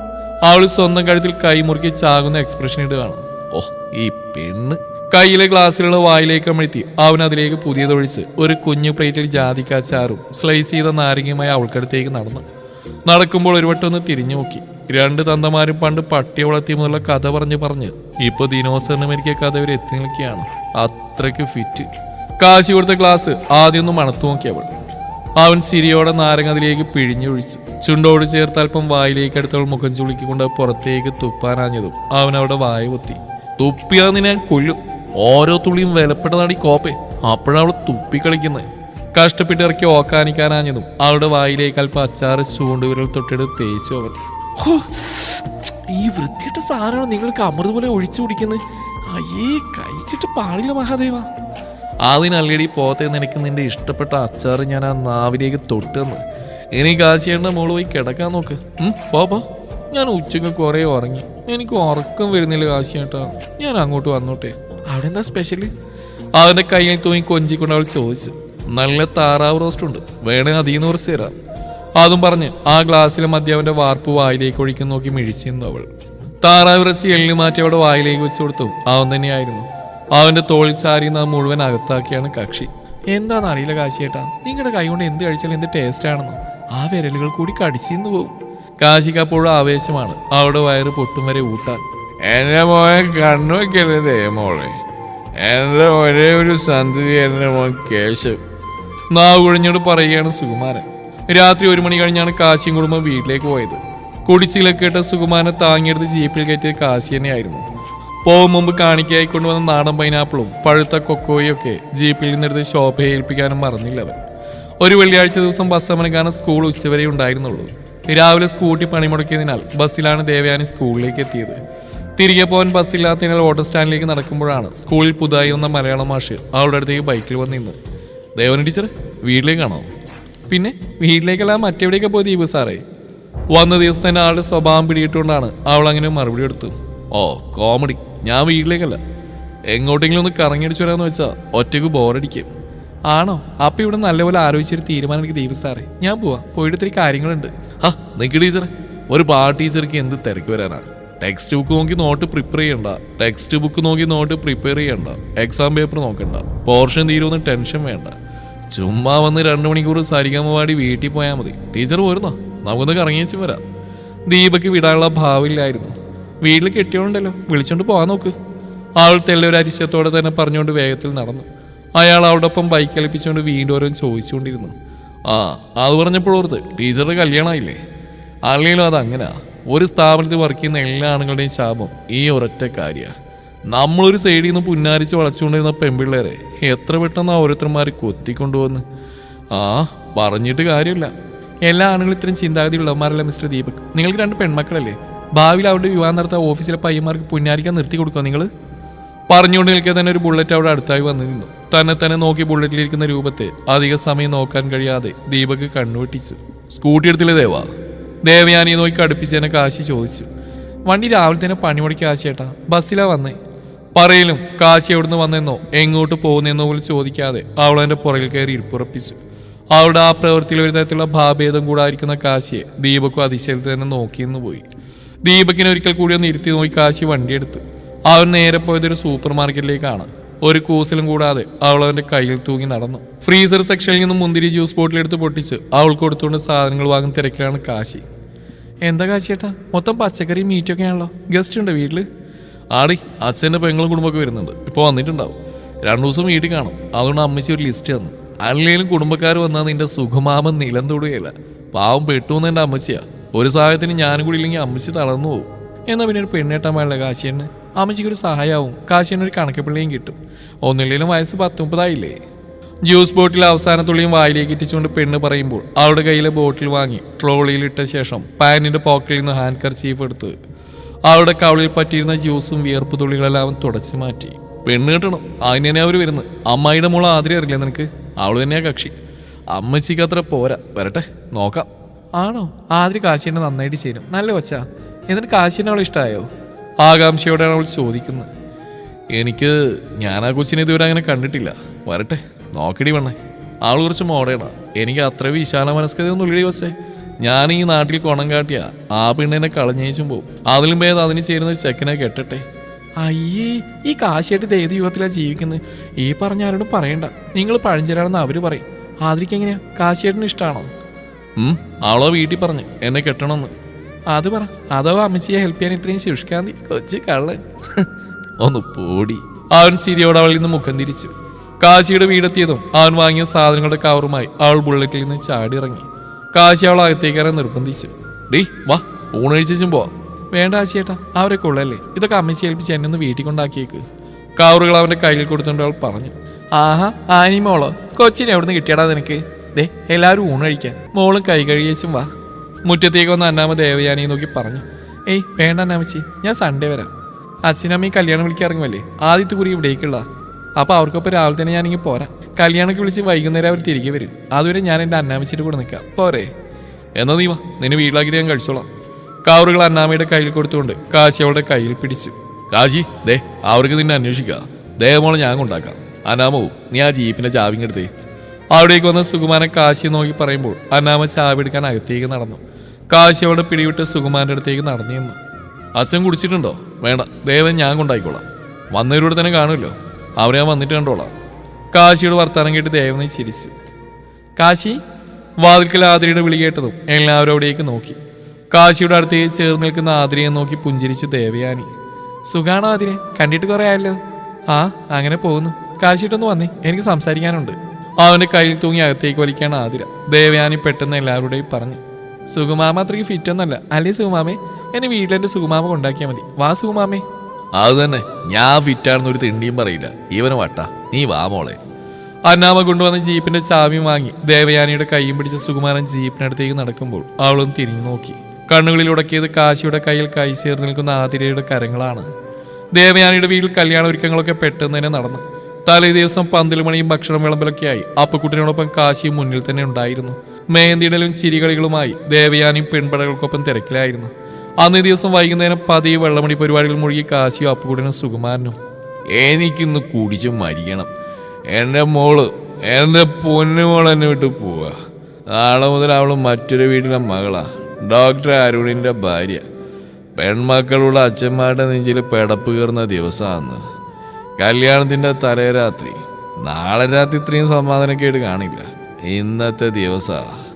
അവൾ സ്വന്തം കഴുത്തിൽ കൈ മുറുക്കി ചാകുന്ന എക്സ്പ്രഷൻ ഇടുകയാണ് ഓ ഈ പെണ്ണ്. കയ്യിലെ ഗ്ലാസ്സിലുള്ള വായിലേക്ക് അമഴ്ത്തി അവൻ അതിലേക്ക് പുതിയതൊഴിച്ച് ഒരു കുഞ്ഞു പ്ലേറ്റിൽ ജാതിക്കാച്ചാറും സ്ലൈസ് ചെയ്ത നാരങ്ങയുമായി അവൾക്കടുത്തേക്ക് നടന്നു. നടക്കുമ്പോൾ ഒരു വട്ടം ഒന്ന് തിരിഞ്ഞു നോക്കി. രണ്ട് തന്തമാരും പണ്ട് പട്ടിയെ മുതലുള്ള കഥ പറഞ്ഞ് പറഞ്ഞ് ഇപ്പൊ ദിനോസറിന് എനിക്ക് കഥ വരെ എത്തി നിൽക്കുകയാണ് അത്രയ്ക്ക് ഫിറ്റ് കാശി കൊടുത്ത ഗ്ലാസ് ആദ്യം ഒന്ന് മണത്തു നോക്കി അവൾ. അവൻ ചിരിയോടെ നാരങ്ങ അതിലേക്ക് പിഴിഞ്ഞൊഴിച്ചു. ചുണ്ടോട് ചേർത്ത് അല്പം വായിലേക്ക് മുഖം ചുളിക്കൊണ്ട് പുറത്തേക്ക് തുപ്പാനാഞ്ഞതും അവൻ അവിടെ വായ പൊത്തി. തുപ്പിയാന്ന് ഞാൻ കൊല്ലും. ഓരോ തുള്ളിയും വിലപ്പെട്ടതാണ് ഈ കോപ്പെ. അപ്പോഴവൾ തുപ്പി കളിക്കുന്നത് കഷ്ടപ്പെട്ട് ഇറക്കി ഓക്കാനിക്കാനാഞ്ഞതും അവളുടെ വായിലേക്ക് അല്പം അച്ചാറ് ചൂണ്ടുവിരൽ തൊട്ടിട്ട് തേച്ചു അവൻ. ഈ വൃത്തിയിട്ട സാധനമാണ് നിങ്ങൾക്ക് അമൃത് പോലെ ഒഴിച്ചു കുടിക്കുന്നത് അയ്യേ കഴിച്ചിട്ട് പാടില്ല മഹാദേവ. അതിനല്ലടി പോത്തെ നിനക്ക് നിന്റെ ഇഷ്ടപ്പെട്ട അച്ചാർ ഞാൻ ആ നാവിലേക്ക് തൊട്ടെന്ന്. ഇനി കാശിയേണ്ട മോൾ പോയി കിടക്കാൻ നോക്ക്. പോപ്പോ ഞാൻ ഉച്ചയ്ക്ക് കുറെ ഉറങ്ങി. എനിക്ക് ഉറക്കം വരുന്നില്ല കാശിയേട്ടാ. ഞാൻ അങ്ങോട്ട് വന്നോട്ടെ. അവിടെ എന്താ സ്പെഷ്യൽ അവന്റെ കയ്യിൽ തൂങ്ങി കൊഞ്ചിക്കൊണ്ട് അവൾ ചോദിച്ചു. നല്ല താറാവ് റോസ്റ്റ് ഉണ്ട്. വേണേ അതിന്ന് കുറച്ച് തരാം. അതും പറഞ്ഞ് ആ ഗ്ലാസ്സിലെ മധ്യ അവന്റെ വാർപ്പ് വായിലേക്ക് ഒഴിക്കും നോക്കി മിഴിച്ചിരുന്നു അവൾ. താറാവ് ഇറച്ചി എള്ളി മാറ്റി അവിടെ വായിലേക്ക് വെച്ച് കൊടുത്തു. അവൻ തന്നെയായിരുന്നു. അവന്റെ തോളിൽ ചാരിയുന്ന മുഴുവൻ അകത്താക്കിയാണ് കക്ഷി. എന്താണെന്ന് അറിയില്ല കാശിയേട്ടാ. നിങ്ങളുടെ കൈ കൊണ്ട് എന്ത് കഴിച്ചാലും എന്ത് ടേസ്റ്റ് ആണെന്നോ? ആ വിരലുകൾ കൂടി കടിച്ചിന്ന് പോകും കാശിക്ക് അപ്പോഴും ആവേശമാണ്. അവിടെ വയറ് പൊട്ടും വരെ ഊട്ടാൻ. എന്റെ മോനെ കണ്ണു വെക്കരുതേ മോളെ. എന്റെ ഒരേ ഒരു സന്ധതി എന്റെ മോൻ കേശവ്. നാവ് കുഴിഞ്ഞോട് പറയുകയാണ് സുകുമാരൻ. രാത്രി ഒരു മണി കഴിഞ്ഞാണ് കാശിയും കുടുംബം വീട്ടിലേക്ക് പോയത്. കുടിച്ചിലൊക്കെ ഇട്ട സുകുമാരനെ താങ്ങിയെടുത്ത് ജീപ്പിൽ കയറ്റിയ കാശി തന്നെയായിരുന്നു. പോകും മുമ്പ് കാണിക്കായി കൊണ്ടുവന്ന നാടൻ പൈനാപ്പിളും പഴുത്ത കൊക്കോയും ഒക്കെ ജീപ്പിൽ നിന്നെടുത്ത് ഷോപ്പയെ ഏൽപ്പിക്കാനും മറന്നില്ല അവൻ. ഒരു വെള്ളിയാഴ്ച ദിവസം ബസ് സമരക്കാരൻ സ്കൂൾ ഉച്ചവരെ ഉണ്ടായിരുന്നുള്ളൂ. രാവിലെ സ്കൂട്ടി പണിമുടക്കിയതിനാൽ ബസ്സിലാണ് ദേവയാനി സ്കൂളിലേക്ക് എത്തിയത്. തിരികെ പോകാൻ ബസ്സില്ലാത്തതിനാൽ ഓട്ടോ സ്റ്റാൻഡിലേക്ക് നടക്കുമ്പോഴാണ് സ്കൂളിൽ പുതുതായി വന്ന മലയാള മാഷ് അവളുടെ അടുത്തേക്ക് ബൈക്കിൽ വന്ന് നിന്ന്. ദേവന ടീച്ചർ വീട്ടിലേക്കാണോ പിന്നെ വീട്ടിലേക്കല്ല മറ്റെവിടെയൊക്കെ പോയി ദീപു സാറേ? വന്ന ദിവസം തന്നെ ആളുടെ സ്വഭാവം പിടിയിട്ടുകൊണ്ടാണ് അവൾ അങ്ങനെ മറുപടി എടുത്തു ഓ കോമഡി. ഞാൻ വീട്ടിലേക്കല്ല. എങ്ങോട്ടെങ്കിലും ഒന്ന് കറങ്ങിയടിച്ചു വരാന്ന് വെച്ചാൽ ഒറ്റയ്ക്ക് ബോറടിക്കും. ആണോ? അപ്പൊ ഇവിടെ നല്ലപോലെ ആലോചിച്ചൊരു തീരുമാനം എനിക്ക് ദീപു സാറേ. ഞാൻ പോവാ. പോയിട്ട് ഇത്തിരി കാര്യങ്ങളുണ്ട്. ആ നിങ്ങൾക്ക് ടീച്ചറെ ഒരു പാ ടീച്ചർക്ക് എന്ത് തിരക്ക് വരാനാ? ടെക്സ്റ്റ് ബുക്ക് നോക്കി നോട്ട് പ്രിപ്പയർ ചെയ്യണ്ട. ടെക്സ്റ്റ് ബുക്ക് നോക്കി നോട്ട് പ്രിപ്പയർ ചെയ്യണ്ട. എക്സാം പേപ്പർ നോക്കണ്ട. പോർഷൻ തീരുമെന്ന് ടെൻഷൻ വേണ്ട. ചുമ്മാ വന്ന് രണ്ടു മണിക്കൂർ സരിഗമ പാടി വീട്ടിൽ പോയാൽ മതി. ടീച്ചർ പോരുന്നോ? നമുക്കൊന്ന് കറങ്ങിയേച്ച് വരാം. ദീപക്ക് വിടാനുള്ള ഭാവില്ലായിരുന്നു വീട്ടിൽ കെട്ടിയോണ്ടല്ലോ വിളിച്ചോണ്ട് പോകാൻ നോക്ക്. അവൾ തെല്ലൊരു അരിശത്തോടെ തന്നെ പറഞ്ഞുകൊണ്ട് വേഗത്തിൽ നടന്നു. അയാൾ അവളോടൊപ്പം ബൈക്ക് കളിപ്പിച്ചുകൊണ്ട് വീണ്ടും ഓരോന്ന് ചോദിച്ചുകൊണ്ടിരുന്നു. ആ അത് പറഞ്ഞപ്പോഴോർത്ത് ടീച്ചറുടെ കല്യാണമായില്ലേ? അല്ലെങ്കിലും അതങ്ങനാ ഒരു സ്ഥാപനത്തിൽ വർക്ക് ചെയ്യുന്ന എല്ലാ ആണുങ്ങളുടെയും ശാപം ഈ ഒരൊറ്റ കാര്യമാണ് നമ്മളൊരു സൈഡിൽ നിന്ന് പുന്നാരിച്ച് വളച്ചുകൊണ്ടിരുന്ന പെൺപിള്ളേരെ എത്ര പെട്ടെന്ന് കൊത്തിക്കൊണ്ടു കൊത്തിക്കൊണ്ടുവന്ന് ആ പറഞ്ഞിട്ട് കാര്യമില്ല. എല്ലാ ആണുങ്ങളും ഇത്രയും ചിന്താഗതി ഉള്ളവന്മാരല്ല മിസ്റ്റർ ദീപക്? നിങ്ങൾക്ക് രണ്ട് പെൺമക്കളല്ലേ? ഭാവിയിൽ അവരുടെ വിവാഹം നടത്താൻ ഓഫീസിലെ പയ്യന്മാർക്ക് പുന്നാരിക്കാൻ നിർത്തി കൊടുക്കുക നിങ്ങൾ? പറഞ്ഞുകൊണ്ട് നിൽക്കെ തന്നെ ഒരു ബുള്ളറ്റ് അവിടെ അടുത്തായി വന്നു നിന്നു. തന്നെ തന്നെ നോക്കി ബുള്ളറ്റിലിരിക്കുന്ന രൂപത്തെ അധിക സമയം നോക്കാൻ കഴിയാതെ ദീപക് കണ്ണുവെട്ടിച്ചു സ്കൂട്ടി എടുത്തില്ലേ ദേവ? ദേവയാനിയെ നോക്കി അടുപ്പിച്ചെന്നെ കാശി ചോദിച്ചു. വണ്ടി രാവിലെ തന്നെ പണിമുടക്കി കാശിയേട്ടാ ബസ്സിലാ വന്നേ. പറയലും കാശി എവിടുന്ന് വന്നെന്നോ എങ്ങോട്ട് പോകുന്നെന്നോ പോലും ചോദിക്കാതെ അവൾ എന്റെ പുറകിൽ കയറി ഇരിപ്പുറപ്പിച്ചു. അവളുടെ ആ പ്രവൃത്തിയിൽ ഒരു തരത്തിലുള്ള ഭാഭേദം കൂടായിരിക്കുന്ന കാശിയെ ദീപക്കും അതിശയത്തിൽ തന്നെ നോക്കിയെന്ന് പോയി. ദീപക്കിനെ ഒരിക്കൽ കൂടി ഒന്ന് ഇരുത്തി നോക്കി കാശി വണ്ടിയെടുത്തു അവൻ നേരെ പോയത് ഒരു സൂപ്പർ മാർക്കറ്റിലേക്കാണ്. ഒരു കൂസലും കൂടാതെ അവൾ അവന്റെ കയ്യിൽ തൂങ്ങി നടന്നു. ഫ്രീസർ സെക്ഷനിൽ നിന്നും മുന്തിരി ജ്യൂസ് ബോട്ടിലെടുത്ത് പൊട്ടിച്ച് അവൾ കൊടുത്തുകൊണ്ട് സാധനങ്ങൾ വാങ്ങുന്ന തിരക്കിലാണ് കാശി. എന്താ കാശിയേട്ടാ മൊത്തം പച്ചക്കറി മീറ്റൊക്കെ ആണല്ലോ. ഗസ്റ്റ് ഉണ്ട് വീട്ടിൽ ആടി അച്ഛന്റെ പെങ്ങളും കുടുംബമൊക്കെ വരുന്നുണ്ട്. ഇപ്പോൾ വന്നിട്ടുണ്ടാവും. രണ്ടു ദിവസം വീട്ടിൽ കാണും. അതുകൊണ്ട് അമ്മച്ചി ഒരു ലിസ്റ്റ് തന്നു. അല്ലെങ്കിലും കുടുംബക്കാർ വന്നാൽ നിന്റെ സുഖമാമൻ നിലം തൊടുകയില്ല. പാവം പെട്ടു എന്ന് എന്റെ അമ്മച്ചിയാ. ഒരു സഹായത്തിന് ഞാനും കൂടി ഇല്ലെങ്കിൽ അമ്മച്ചി തളർന്നു പോകും. എന്നാൽ പിന്നെ ഒരു പെണ്ണേട്ടാൻ പാടില്ല കാശിയണ്ണന് അമ്മച്ചിക്ക് ഒരു സഹായമാവും കാശിയണ്ണ ഒരു കണക്കപ്പിള്ളിയും കിട്ടും. ഒന്നില്ലെങ്കിലും വയസ്സ് പത്ത് മുപ്പതായില്ലേ ജ്യൂസ് ബോട്ടിൽ അവസാന തുള്ളിയും വായിലേക്ക് ഇറ്റിച്ചുകൊണ്ട് പെണ്ണ് പറയുമ്പോൾ അവളുടെ കയ്യിലെ ബോട്ടിൽ വാങ്ങി ട്രോളിയിൽ ഇട്ട ശേഷം പാനിന്റെ പോക്കറ്റിൽ നിന്ന് ഹാൻഡ് കർച്ചീഫ് എടുത്ത് അവളുടെ കവളിൽ പറ്റിയിരുന്ന ജ്യൂസും വിയർപ്പ് തുള്ളികളെല്ലാം തുടച്ചു മാറ്റി. പെണ്ണ് കിട്ടണം. അതിന് തന്നെ അവർ വരുന്നത്. അമ്മായിയുടെ മോൾ ആതിരെ അറിയില്ല നിനക്ക്? അവൾ തന്നെയാണ് കക്ഷി. അമ്മച്ചിക്ക് അത്ര പോരാ. വരട്ടെ. നോക്കാം. ആണോ? ആതിരി കാശിനെ നന്നായിട്ട് ചേരും നല്ല കൊച്ചാ. എന്നിട്ട് കാശിനെ അവൾ ഇഷ്ടമായോ ആകാംക്ഷയോടെയാണ് അവൾ ചോദിക്കുന്നത്. എനിക്ക് ഞാൻ ആ കൊച്ചിനെ ഇതുവരെ അങ്ങനെ കണ്ടിട്ടില്ല. വരട്ടെ നോക്കടി വേണേ ആൾ കുറച്ച് മോഡേണാ. എനിക്ക് അത്ര വിശാല മനസ്കതയൊന്നും ഉള്ളി കൊച്ചേ. ഞാൻ ഈ നാട്ടിൽ കൊണം കാട്ടിയ. ആ പെണ്ണിനെ കളഞ്ഞേച്ചും പോവും. അതിലും ഭേദം അതിന് ചേരുന്ന ചെക്കനെ കെട്ടട്ടെ. അയ്യേ ഈ കാശിയായിട്ട് ഏത് യുഗത്തിലാണ് ജീവിക്കുന്നത് ഈ പറഞ്ഞ ആരോടും പറയണ്ട. നിങ്ങൾ പഴഞ്ചരാണെന്ന് അവർ പറയും. ആദ്രിക്ക് എങ്ങനെയാ? കാശിയേട്ടന് ഇഷ്ടമാണോ അവളോ വീട്ടിൽ പറഞ്ഞു എന്നെ കെട്ടണമെന്ന്. അത് പറ അതോ അമ്മച്ചിയെ ഹെൽപ്പ് ചെയ്യാൻ ഇത്രയും ശുഷ്കാന്തി കൊച്ചു കള്ളൻ. ഒന്ന് പോടി. അവൻ സിരിയോട് അവളിൽ നിന്ന് മുഖം തിരിച്ചു. കാശിയുടെ വീടെത്തിയതും അവൻ വാങ്ങിയ സാധനങ്ങളുടെ കവറുമായി അവൾ ബുള്ളറ്റിൽ നിന്ന് ചാടി ഇറങ്ങി കാശി അവൾ അകത്തേക്കാരെ നിർബന്ധിച്ചു. ഡീ വാ ഊണഴിച്ചും പോവാ. വേണ്ട ആശിയേട്ടാ അവരെ കൊള്ളല്ലേ ഇതൊക്കെ അമ്മച്ചി ഏൽപ്പിച്ച് എന്നെ ഒന്ന് വീട്ടിൽ കൊണ്ടാക്കിയേക്ക്. കവറുകൾ അവന്റെ കയ്യിൽ കൊടുത്തുകൊണ്ട് അവൾ പറഞ്ഞു. ആഹാ ആനിമോളോ കൊച്ചിനെ എവിടുന്ന് കിട്ടിയടാ നിനക്ക്? ദേ എല്ലാവരും ഊണ് കഴിക്കാൻ. മോളും കൈ കഴിയേച്ചും വാ. മുറ്റത്തേക്ക് വന്ന അന്നാമ ദേവയാനിയെ നോക്കി പറഞ്ഞു ഏയ് വേണ്ട അന്നാമച്ചി ഞാൻ സൺഡേ വരാം. അച്ഛനമ്മയും കല്യാണം വിളിക്കാൻ ഇറങ്ങുമല്ലേ? ആദ്യത്തെ കുറി ഇവിടേക്കുള്ള അപ്പൊ അവർക്കൊപ്പം രാവിലെ തന്നെ ഞാനിങ്ങനെ പോരാം. കല്യാണമൊക്കെ വിളിച്ച് വൈകുന്നേരം അവർ തിരികെ വരും. അതുവരെ ഞാൻ എന്റെ അന്നാമച്ചിയുടെ കൂടെ നിൽക്കാം. പോരെ. എന്നാ നീ വാ നിന്നെ വീട്ടിലാക്കിയിട്ട് ഞാൻ കഴിച്ചോളാം. കാവറുകൾ അന്നാമയുടെ കയ്യിൽ കൊടുത്തുകൊണ്ട് കാശി അവളുടെ കയ്യിൽ പിടിച്ചു. കാശി ദേ അവർക്ക് നിന്നെ അന്വേഷിക്കുക ദേവമോളെ ഞാൻ കൊണ്ടാക്കാം. അനാമോ നീ ആ ജീപ്പിന്റെ ചാവിങ്ങെടുത്തേ അവിടേക്ക് വന്ന സുകുമാരൻ കാശി നോക്കി പറയുമ്പോൾ അന്നാമ എടുക്കാൻ അകത്തേക്ക് നടന്നു. കാശി അവിടെ പിടിവിട്ട് സുകുമാരന്റെ അടുത്തേക്ക് നടന്നു നിന്നു അച്ഛൻ കുടിച്ചിട്ടുണ്ടോ? വേണ്ട ദേവൻ ഞാൻ കൊണ്ടായിക്കോളാം. വന്നവരോട് തന്നെ കാണുമല്ലോ. അവരെ ഞാൻ വന്നിട്ട് കണ്ടോളാം. കാശിയുടെ വർത്താനം കേട്ട് ദേവനെ ചിരിച്ചു. കാശി? വാതിൽക്കൽ ആതിരയുടെ വിളി കേട്ടതും എല്ലാവരും അവിടേക്ക് നോക്കി. കാശിയുടെ അടുത്തേക്ക് ചേർന്ന് നിൽക്കുന്ന ആതിരയെ നോക്കി പുഞ്ചിരിച്ചു ദേവയാനി. സുഖാണോ ആതിരെ? കണ്ടിട്ട് കുറേ ആയല്ലോ. ആ അങ്ങനെ പോകുന്നു. കാശിയിട്ടൊന്ന് വന്നേ. എനിക്ക് സംസാരിക്കാനുണ്ട്. അവന്റെ കയ്യിൽ തൂങ്ങി അകത്തേക്ക് വലിക്കുകയാണ് ആതിര. ദേവയാനി പെട്ടെന്ന് എല്ലാവരുടെയും പറഞ്ഞു സുകുമാമ അത്രയ്ക്ക് ഫിറ്റ് ഒന്നല്ല അല്ലേ സുകുമാമേ? എന്നെ വീട്ടിലെന്റെ സുകുമാമ കൊണ്ടാക്കിയാൽ മതി. വാ സുകുമാമേ. അത് തന്നെ. ഞാൻ ഫിറ്റാണെന്ന് ഒരു തിണ്ടിയും പറയില്ല. ഇവന് വട്ട. നീ വാ മോളെ. അന്നാമ കൊണ്ടുവന്ന ജീപ്പിന്റെ ചാവി വാങ്ങി ദേവയാനിയുടെ കൈയും പിടിച്ച സുകുമാരൻ ജീപ്പിനടുത്തേക്ക് നടക്കുമ്പോൾ അവളും തിരിഞ്ഞു നോക്കി. കണ്ണുകളിൽ ഉടക്കിയത് കാശിയുടെ കയ്യിൽ കൈ ചേർന്ന് നിൽക്കുന്ന ആതിരയുടെ കരങ്ങളാണ്. ദേവയാനിയുടെ വീട്ടിൽ കല്യാണ ഒരുക്കങ്ങളൊക്കെ പെട്ടെന്ന് തന്നെ നടന്നു. തലേ ദിവസം പന്തൽ മണിയും ഭക്ഷണം വിളമ്പലൊക്കെയായി. അപ്പുക്കുട്ടിനോടൊപ്പം കാശിയും മുന്നിൽ തന്നെ ഉണ്ടായിരുന്നു. മേന്തിടലും ചിരികളികളുമായി ദേവയാനിയും പെൺപടകൾക്കൊപ്പം തിരക്കിലായിരുന്നു. അന്നേ ദിവസം വൈകുന്നേരം പതിവ് വെള്ളമണി പരിപാടികൾ മുഴുകി കാശിയും അപ്പുക്കുട്ടിനും സുകുമാരനും. എനിക്കിന്ന് കുടിച്ച് മരിക്കണം. എന്റെ മോൾ എന്റെ പൊന്നുമോൾ എന്നെ വിട്ട് പോവാ. നാളെ മുതൽ അവൾ മറ്റൊരു വീട്ടിലെ മകളാ. ഡോക്ടർ അരുണിന്റെ ഭാര്യ. പെൺമക്കളുടെ അച്ഛന്മാരുടെ നെഞ്ചിൽ പെടപ്പ് കയറുന്ന ദിവസമാണ് കല്യാണത്തിന്റെ തലേ രാത്രി. നാളെ രാത്രി ഇത്രയും സമാധാനക്കേട് കാണില്ല. ഇന്നത്തെ ദിവസം.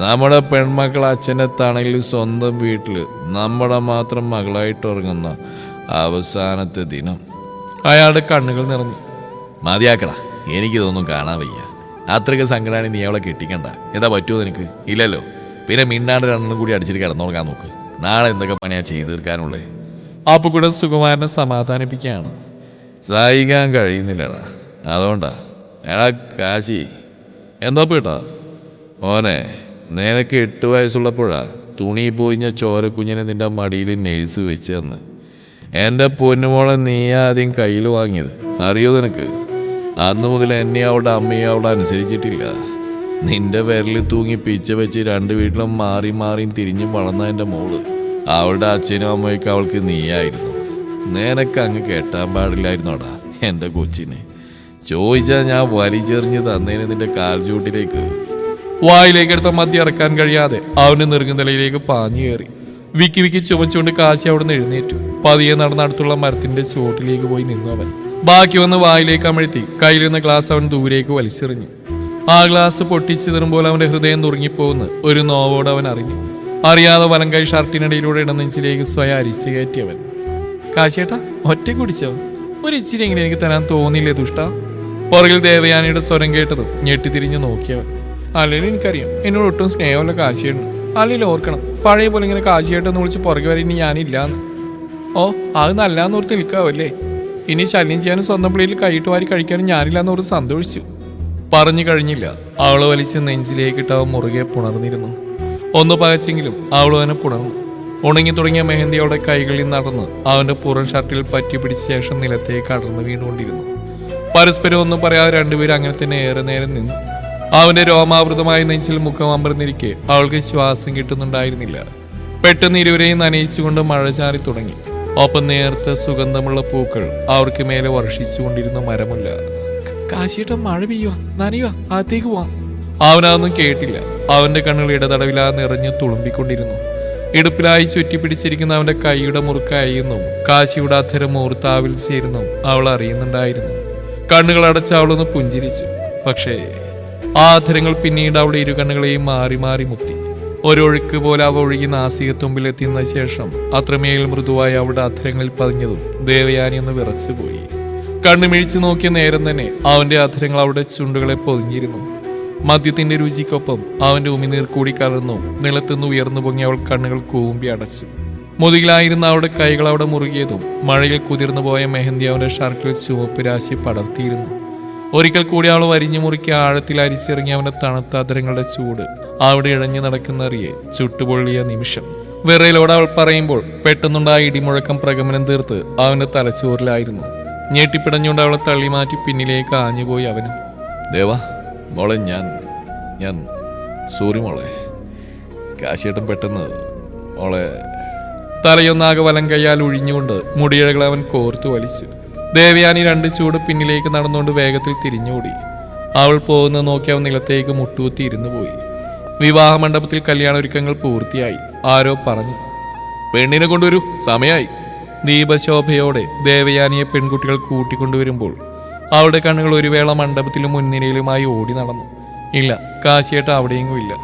നമ്മുടെ പെൺമക്കൾ അച്ഛനെ തണലിൽ സ്വന്തം വീട്ടിൽ നമ്മുടെ മാത്രം മകളായിട്ട് ഉറങ്ങുന്ന അവസാനത്തെ ദിനം. അയാളുടെ കണ്ണുകൾ നിറഞ്ഞു. മതിയാക്കടാ എനിക്കിതൊന്നും കാണാൻ വയ്യ. അത്രയ്ക്ക് സങ്കടാണി നീ അവളെ കെട്ടിക്കണ്ട. എന്താ പറ്റുമോ നിനക്ക്? ഇല്ലല്ലോ. പിന്നെ മിണ്ടാണ്ട് രണ്ടെണ്ണം കൂടി അടിച്ചിട്ട് കിടന്നുറങ്ങാൻ നോക്ക്. നാളെ എന്തൊക്കെ പണിയാ ചെയ്തു തീർക്കാനുള്ളേ? അപ്പുകൂടെ സുകുമാരനെ സമാധാനിപ്പിക്കുകയാണ്. സഹിക്കാൻ കഴിയുന്നില്ലടാ. അതുകൊണ്ടാ. എടാ കാശി. എന്താ പേട്ടാ? മോനെ നിനക്ക് എട്ട് വയസ്സുള്ളപ്പോഴാ തുണി പൊയിഞ്ഞ ചോരക്കുഞ്ഞിനെ നിന്റെ മടിയിൽ നേഴ്സ് വെച്ച് തന്ന്. എന്റെ പൊന്നുമോളെ നീ ആദ്യം കയ്യിൽ വാങ്ങിയത്. അറിയോ നിനക്ക്? അന്ന് മുതൽ എന്നെ അവളുടെ അമ്മയെ അവളെ അനുസരിച്ചിട്ടില്ല. നിന്റെ വിരൽ തൂങ്ങി പിച്ച വെച്ച് രണ്ട് വീട്ടിലും മാറി മാറിയും തിരിഞ്ഞും വളർന്ന എന്റെ മോൾ. അവളുടെ അച്ഛനും അമ്മയൊക്കെ അവൾക്ക് നീയായിരുന്നു. നിനക്ക് അങ്ങ് കെട്ടാൻ പാടില്ലായിരുന്നോടാ എന്റെ കൊച്ചിനെ. ചോദിച്ചാൽ ഞാൻ വലിച്ചെറിഞ്ഞ് തന്നേന് നിന്റെ കാൽചൂട്ടിലേക്ക് വായിലേക്ക് എടുത്ത മദ്യം ഇറക്കാൻ കഴിയാതെ അവന് നിലയിലേക്ക് പാഞ്ഞു കയറി. വിക്കി വിക്കി ചുമച്ചുകൊണ്ട് കാശി അവിടെ നിന്ന് എഴുന്നേറ്റു. പതിയെ നടന്ന അടുത്തുള്ള മരത്തിന്റെ ചുവട്ടിലേക്ക് പോയി നിന്നു അവൻ. ബാക്കി വന്ന് വായിലേക്ക് അമഴ്ത്തി കയ്യിലിരുന്ന ഗ്ലാസ് അവൻ ദൂരേക്ക് വലിച്ചെറിഞ്ഞു. ആ ഗ്ലാസ് പൊട്ടിച്ചിതറുമ്പോൾ അവന്റെ ഹൃദയം നുറുങ്ങിപ്പോകുന്നു. ഒരു നോവോട് അവൻ അറിഞ്ഞു. അറിയാതെ വലങ്കൈ ഷർട്ടിനിടയിലൂടെ ഇടനെഞ്ചിലേക്ക് സ്വയം അരിച്ചു കയറ്റി അവൻ. കാശിയേട്ടാ ഒറ്റ കുടിച്ചോ? ഒരു ഇച്ചിരി എങ്ങനെ എനിക്ക് തരാൻ തോന്നിയില്ലേ ദുഷ്ട? പുറകിൽ ദേവയാനിയുടെ സ്വരം കേട്ടതും തിരിഞ്ഞു നോക്കിയവൻ. അല്ലെങ്കിൽ എനിക്കറിയാം എന്നോട് ഒട്ടും സ്നേഹമുള്ള കാശിയേട്ടൻ അല്ലെങ്കിൽ ഓർക്കണം പഴയ പോലെ ഇങ്ങനെ കാശിയേട്ടെന്ന് വിളിച്ച് പുറകെ വരെ ഇനി ഞാനില്ലാന്ന്. ഓ അത് നല്ലാന്ന് ഓർത്ത് നിൽക്കാവല്ലേ? ഇനി ശല്യം ചെയ്യാനും സ്വന്തം പിള്ളിയിൽ കൈയിട്ട് വാരി കഴിക്കാനും ഞാനില്ലാന്ന് ഓർത്ത് സന്തോഷിച്ചു. പറഞ്ഞു കഴിഞ്ഞില്ല. അവൾ വലിച്ച് നെഞ്ചിലേക്കിട്ട് അവൻ മുറുകെ പുണർന്നിരുന്നു. ഒന്ന് പകച്ചെങ്കിലും അവൾ അവനെ പുണർന്നു. ഉണങ്ങി തുടങ്ങിയ മെഹന്തി അവളുടെ കൈകളിൽ നടന്ന് അവന്റെ പുറം ഷർട്ടിൽ പറ്റി പിടിച്ച ശേഷം നിലത്തേക്ക് അടർന്നു വീണുകൊണ്ടിരുന്നു. പരസ്പരം ഒന്നും പറയാതെ രണ്ടുപേരും അങ്ങനെ തന്നെ ഏറെ നേരം നിന്നു. അവന്റെ രോമാവൃതമായ നെഞ്ചിൽ മുഖം അമർന്നിരിക്കെ അവൾക്ക് ശ്വാസം കിട്ടുന്നുണ്ടായിരുന്നില്ല. പെട്ടെന്ന് ഇരുവരെയും നനയിച്ചുകൊണ്ട് മഴ ചാറി തുടങ്ങി. ഒപ്പം നേർത്ത സുഗന്ധമുള്ള പൂക്കൾ അവർക്ക് മേലെ വർഷിച്ചുകൊണ്ടിരുന്ന മരമില്ല. കാശിയിട്ട് മഴ പെയ്യുക നനയുക അകത്തേക്ക് പോവാം. അവനതൊന്നും കേട്ടില്ല. അവന്റെ കണ്ണുകൾ ഇടതടവിലാ നിറഞ്ഞു തുളുമ്പിക്കൊണ്ടിരുന്നു. ഇടുപ്പിലായി ചുറ്റിപ്പിടിച്ചിരിക്കുന്ന അവന്റെ കൈയുടെ മുറുക്കായിരുന്നു കാശിയുടെ അധരം മൂർത്താവിൽ ചേരുന്നു. അവൾ അറിയുന്നുണ്ടായിരുന്നു. കണ്ണുകൾ അടച്ച് അവളൊന്ന് പുഞ്ചിരിച്ചു. പക്ഷേ ആ അധരങ്ങൾ പിന്നീട് അവളുടെ ഇരു കണ്ണുകളെയും മാറി മാറി മുത്തി ഒരൊഴുക്ക് പോലെ അവ ഒഴുകി നാസികത്തുമ്പിലെത്തിയ ശേഷം അത്രമേൽ മൃദുവായി അവളുടെ അധരങ്ങളിൽ പതിഞ്ഞതും ദേവയാനി ഒന്ന് വിറച്ചുപോയി. കണ്ണുമിഴിച്ചു നോക്കിയ നേരം തന്നെ അവന്റെ അധരങ്ങൾ അവളുടെ ചുണ്ടുകളെ പൊതിഞ്ഞിരുന്നു. മദ്യത്തിന്റെ രുചിക്കൊപ്പം അവന്റെ ഉമിനീർ കൂടി കലർന്നു. നിലത്തുനിന്ന് ഉയർന്നു പൊങ്ങി അവൾ കണ്ണുകൾ കൂമ്പി അടച്ചു. മുതുകിലായിരുന്ന അവളുടെ കൈകൾ അവിടെ മുറുകിയതും മഴയിൽ കുതിർന്നു പോയ മെഹന്തി അവന്റെ ഷർട്ടിൽ ചുവപ്പ് രാശി പടർത്തിയിരുന്നു. ഒരിക്കൽ കൂടി അവൾ വരിഞ്ഞു മുറുക്കി ആഴത്തിൽ അരിച്ചിറങ്ങി അവന്റെ തണുത്ത അതിരങ്ങളുടെ ചൂട് അവിടെ ഇഴഞ്ഞു നടക്കുന്നറിയെ ചുട്ടുപൊള്ളിയ നിമിഷം. വിറയിലോട് അവൾ പറയുമ്പോൾ പെട്ടെന്നുണ്ടായ ഇടിമുഴക്കം പ്രകമനം തീർത്ത് അവന്റെ തലച്ചോറിലായിരുന്നു. ഞെട്ടിപ്പിടഞ്ഞുകൊണ്ട് അവളെ തള്ളി മാറ്റി പിന്നിലേക്ക് ആഞ്ഞുപോയി അവനും. ദേവാ മോളെ ഞാൻ ഞാൻ സോറി മോളെ. കാശിയേട്ടൻ പെട്ടെന്ന് മോളെ തലയൊന്നാകെ വലം കൈയാൽ ഒഴിഞ്ഞുകൊണ്ട് മുടിയിഴകൾ അവൻ കോർത്തു വലിച്ചു. ദേവയാനി രണ്ട് ചൂട് പിന്നിലേക്ക് നടന്നുകൊണ്ട് വേഗത്തിൽ തിരിഞ്ഞോടി. അവൾ പോകുന്ന നോക്കി അവൻ നിലത്തേക്ക് മുട്ടുകുത്തി ഇരുന്നു പോയി. വിവാഹ മണ്ഡപത്തിൽ കല്യാണ ഒരുക്കങ്ങൾ പൂർത്തിയായി. ആരോ പറഞ്ഞു പെണ്ണിനെ കൊണ്ടുവരൂ സമയായി. ദീപശോഭയോടെ ദേവയാനിയെ പെൺകുട്ടികൾ കൂട്ടിക്കൊണ്ടുവരുമ്പോൾ അവളുടെ കണ്ണുകൾ ഒരു വേള മണ്ഡപത്തിലും മുൻനിരയിലുമായി ഓടി നടന്നു. ഇല്ല കാശിയേട്ട അവിടെയെങ്ങും ഇല്ല.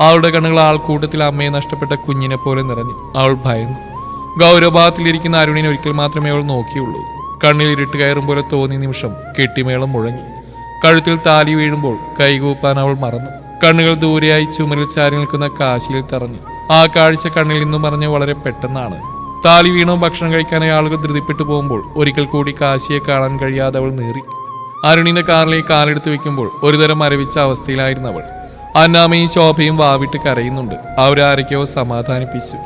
അവളുടെ കണ്ണുകൾ ആൾക്കൂട്ടത്തിൽ അമ്മയെ നഷ്ടപ്പെട്ട കുഞ്ഞിനെ പോലെ നിറഞ്ഞു. അവൾ ഭയന്നു. ഗൗരവഭാഗത്തിലിരിക്കുന്ന അരുണിനെ ഒരിക്കൽ മാത്രമേ അവൾ നോക്കിയുള്ളൂ. കണ്ണിൽ ഇരുട്ട് കയറും പോലെ തോന്നിയ നിമിഷം കെട്ടിമേളം മുഴങ്ങി. കഴുത്തിൽ താലി വീഴുമ്പോൾ കൈകൂപ്പാൻ അവൾ മറന്നു. കണ്ണുകൾ ദൂരെയായി ചുമരിൽ ചാരി നിൽക്കുന്ന കാശിയിൽ തറഞ്ഞു. ആ കാഴ്ച കണ്ണിൽ നിന്നും പറഞ്ഞ് വളരെ പെട്ടെന്നാണ്. താലി വീണോ ഭക്ഷണം കഴിക്കാനായി ആളുകൾ ധൃതിപ്പെട്ടു പോകുമ്പോൾ ഒരിക്കൽ കൂടി കാശിയെ കാണാൻ കഴിയാതെ അവൾ നേറി. അരുണിന്റെ കാറിലേക്ക് കാലെടുത്ത് വെക്കുമ്പോൾ ഒരുതരം മരവിച്ച അവസ്ഥയിലായിരുന്നു അവൾ. അന്നാമയും ശോഭയും വാവിട്ട് കരയുന്നുണ്ട്. അവരാരൊക്കെയോ സമാധാനിപ്പിച്ചു.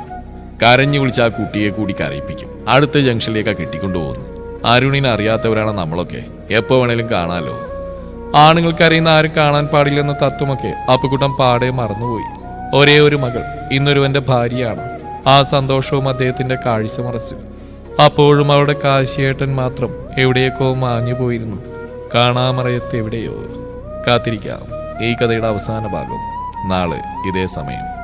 കരഞ്ഞു വിളിച്ച ആ കുട്ടിയെ കൂടി കരയിപ്പിക്കും. അടുത്ത ജംഗ്ഷനിലേക്കാ കെട്ടിക്കൊണ്ടുപോകുന്നു അരുണിനെ അറിയാത്തവരാണ് നമ്മളൊക്കെ. എപ്പോ വേണേലും കാണാലോ. ആണുങ്ങൾക്ക് അറിയുന്ന ആരും കാണാൻ പാടില്ലെന്ന തത്വമൊക്കെ അപ്പുക്കുട്ടം പാടെ മറന്നുപോയി. ഒരേ ഒരു മകൾ ഇന്നൊരുവന്റെ ഭാര്യയാണ്. ആ സന്തോഷവും അദ്ദേഹത്തിന്റെ കാഴ്ച മറച്ചു. അപ്പോഴും അവളുടെ കാശിയേട്ടൻ മാത്രം എവിടെയൊക്കെ മാഞ്ഞു പോയിരുന്നു. കാണാമറയത്ത് എവിടെയോ. കാത്തിരിക്കാം. ഈ കഥയുടെ അവസാന ഭാഗം നാളെ ഇതേ സമയം.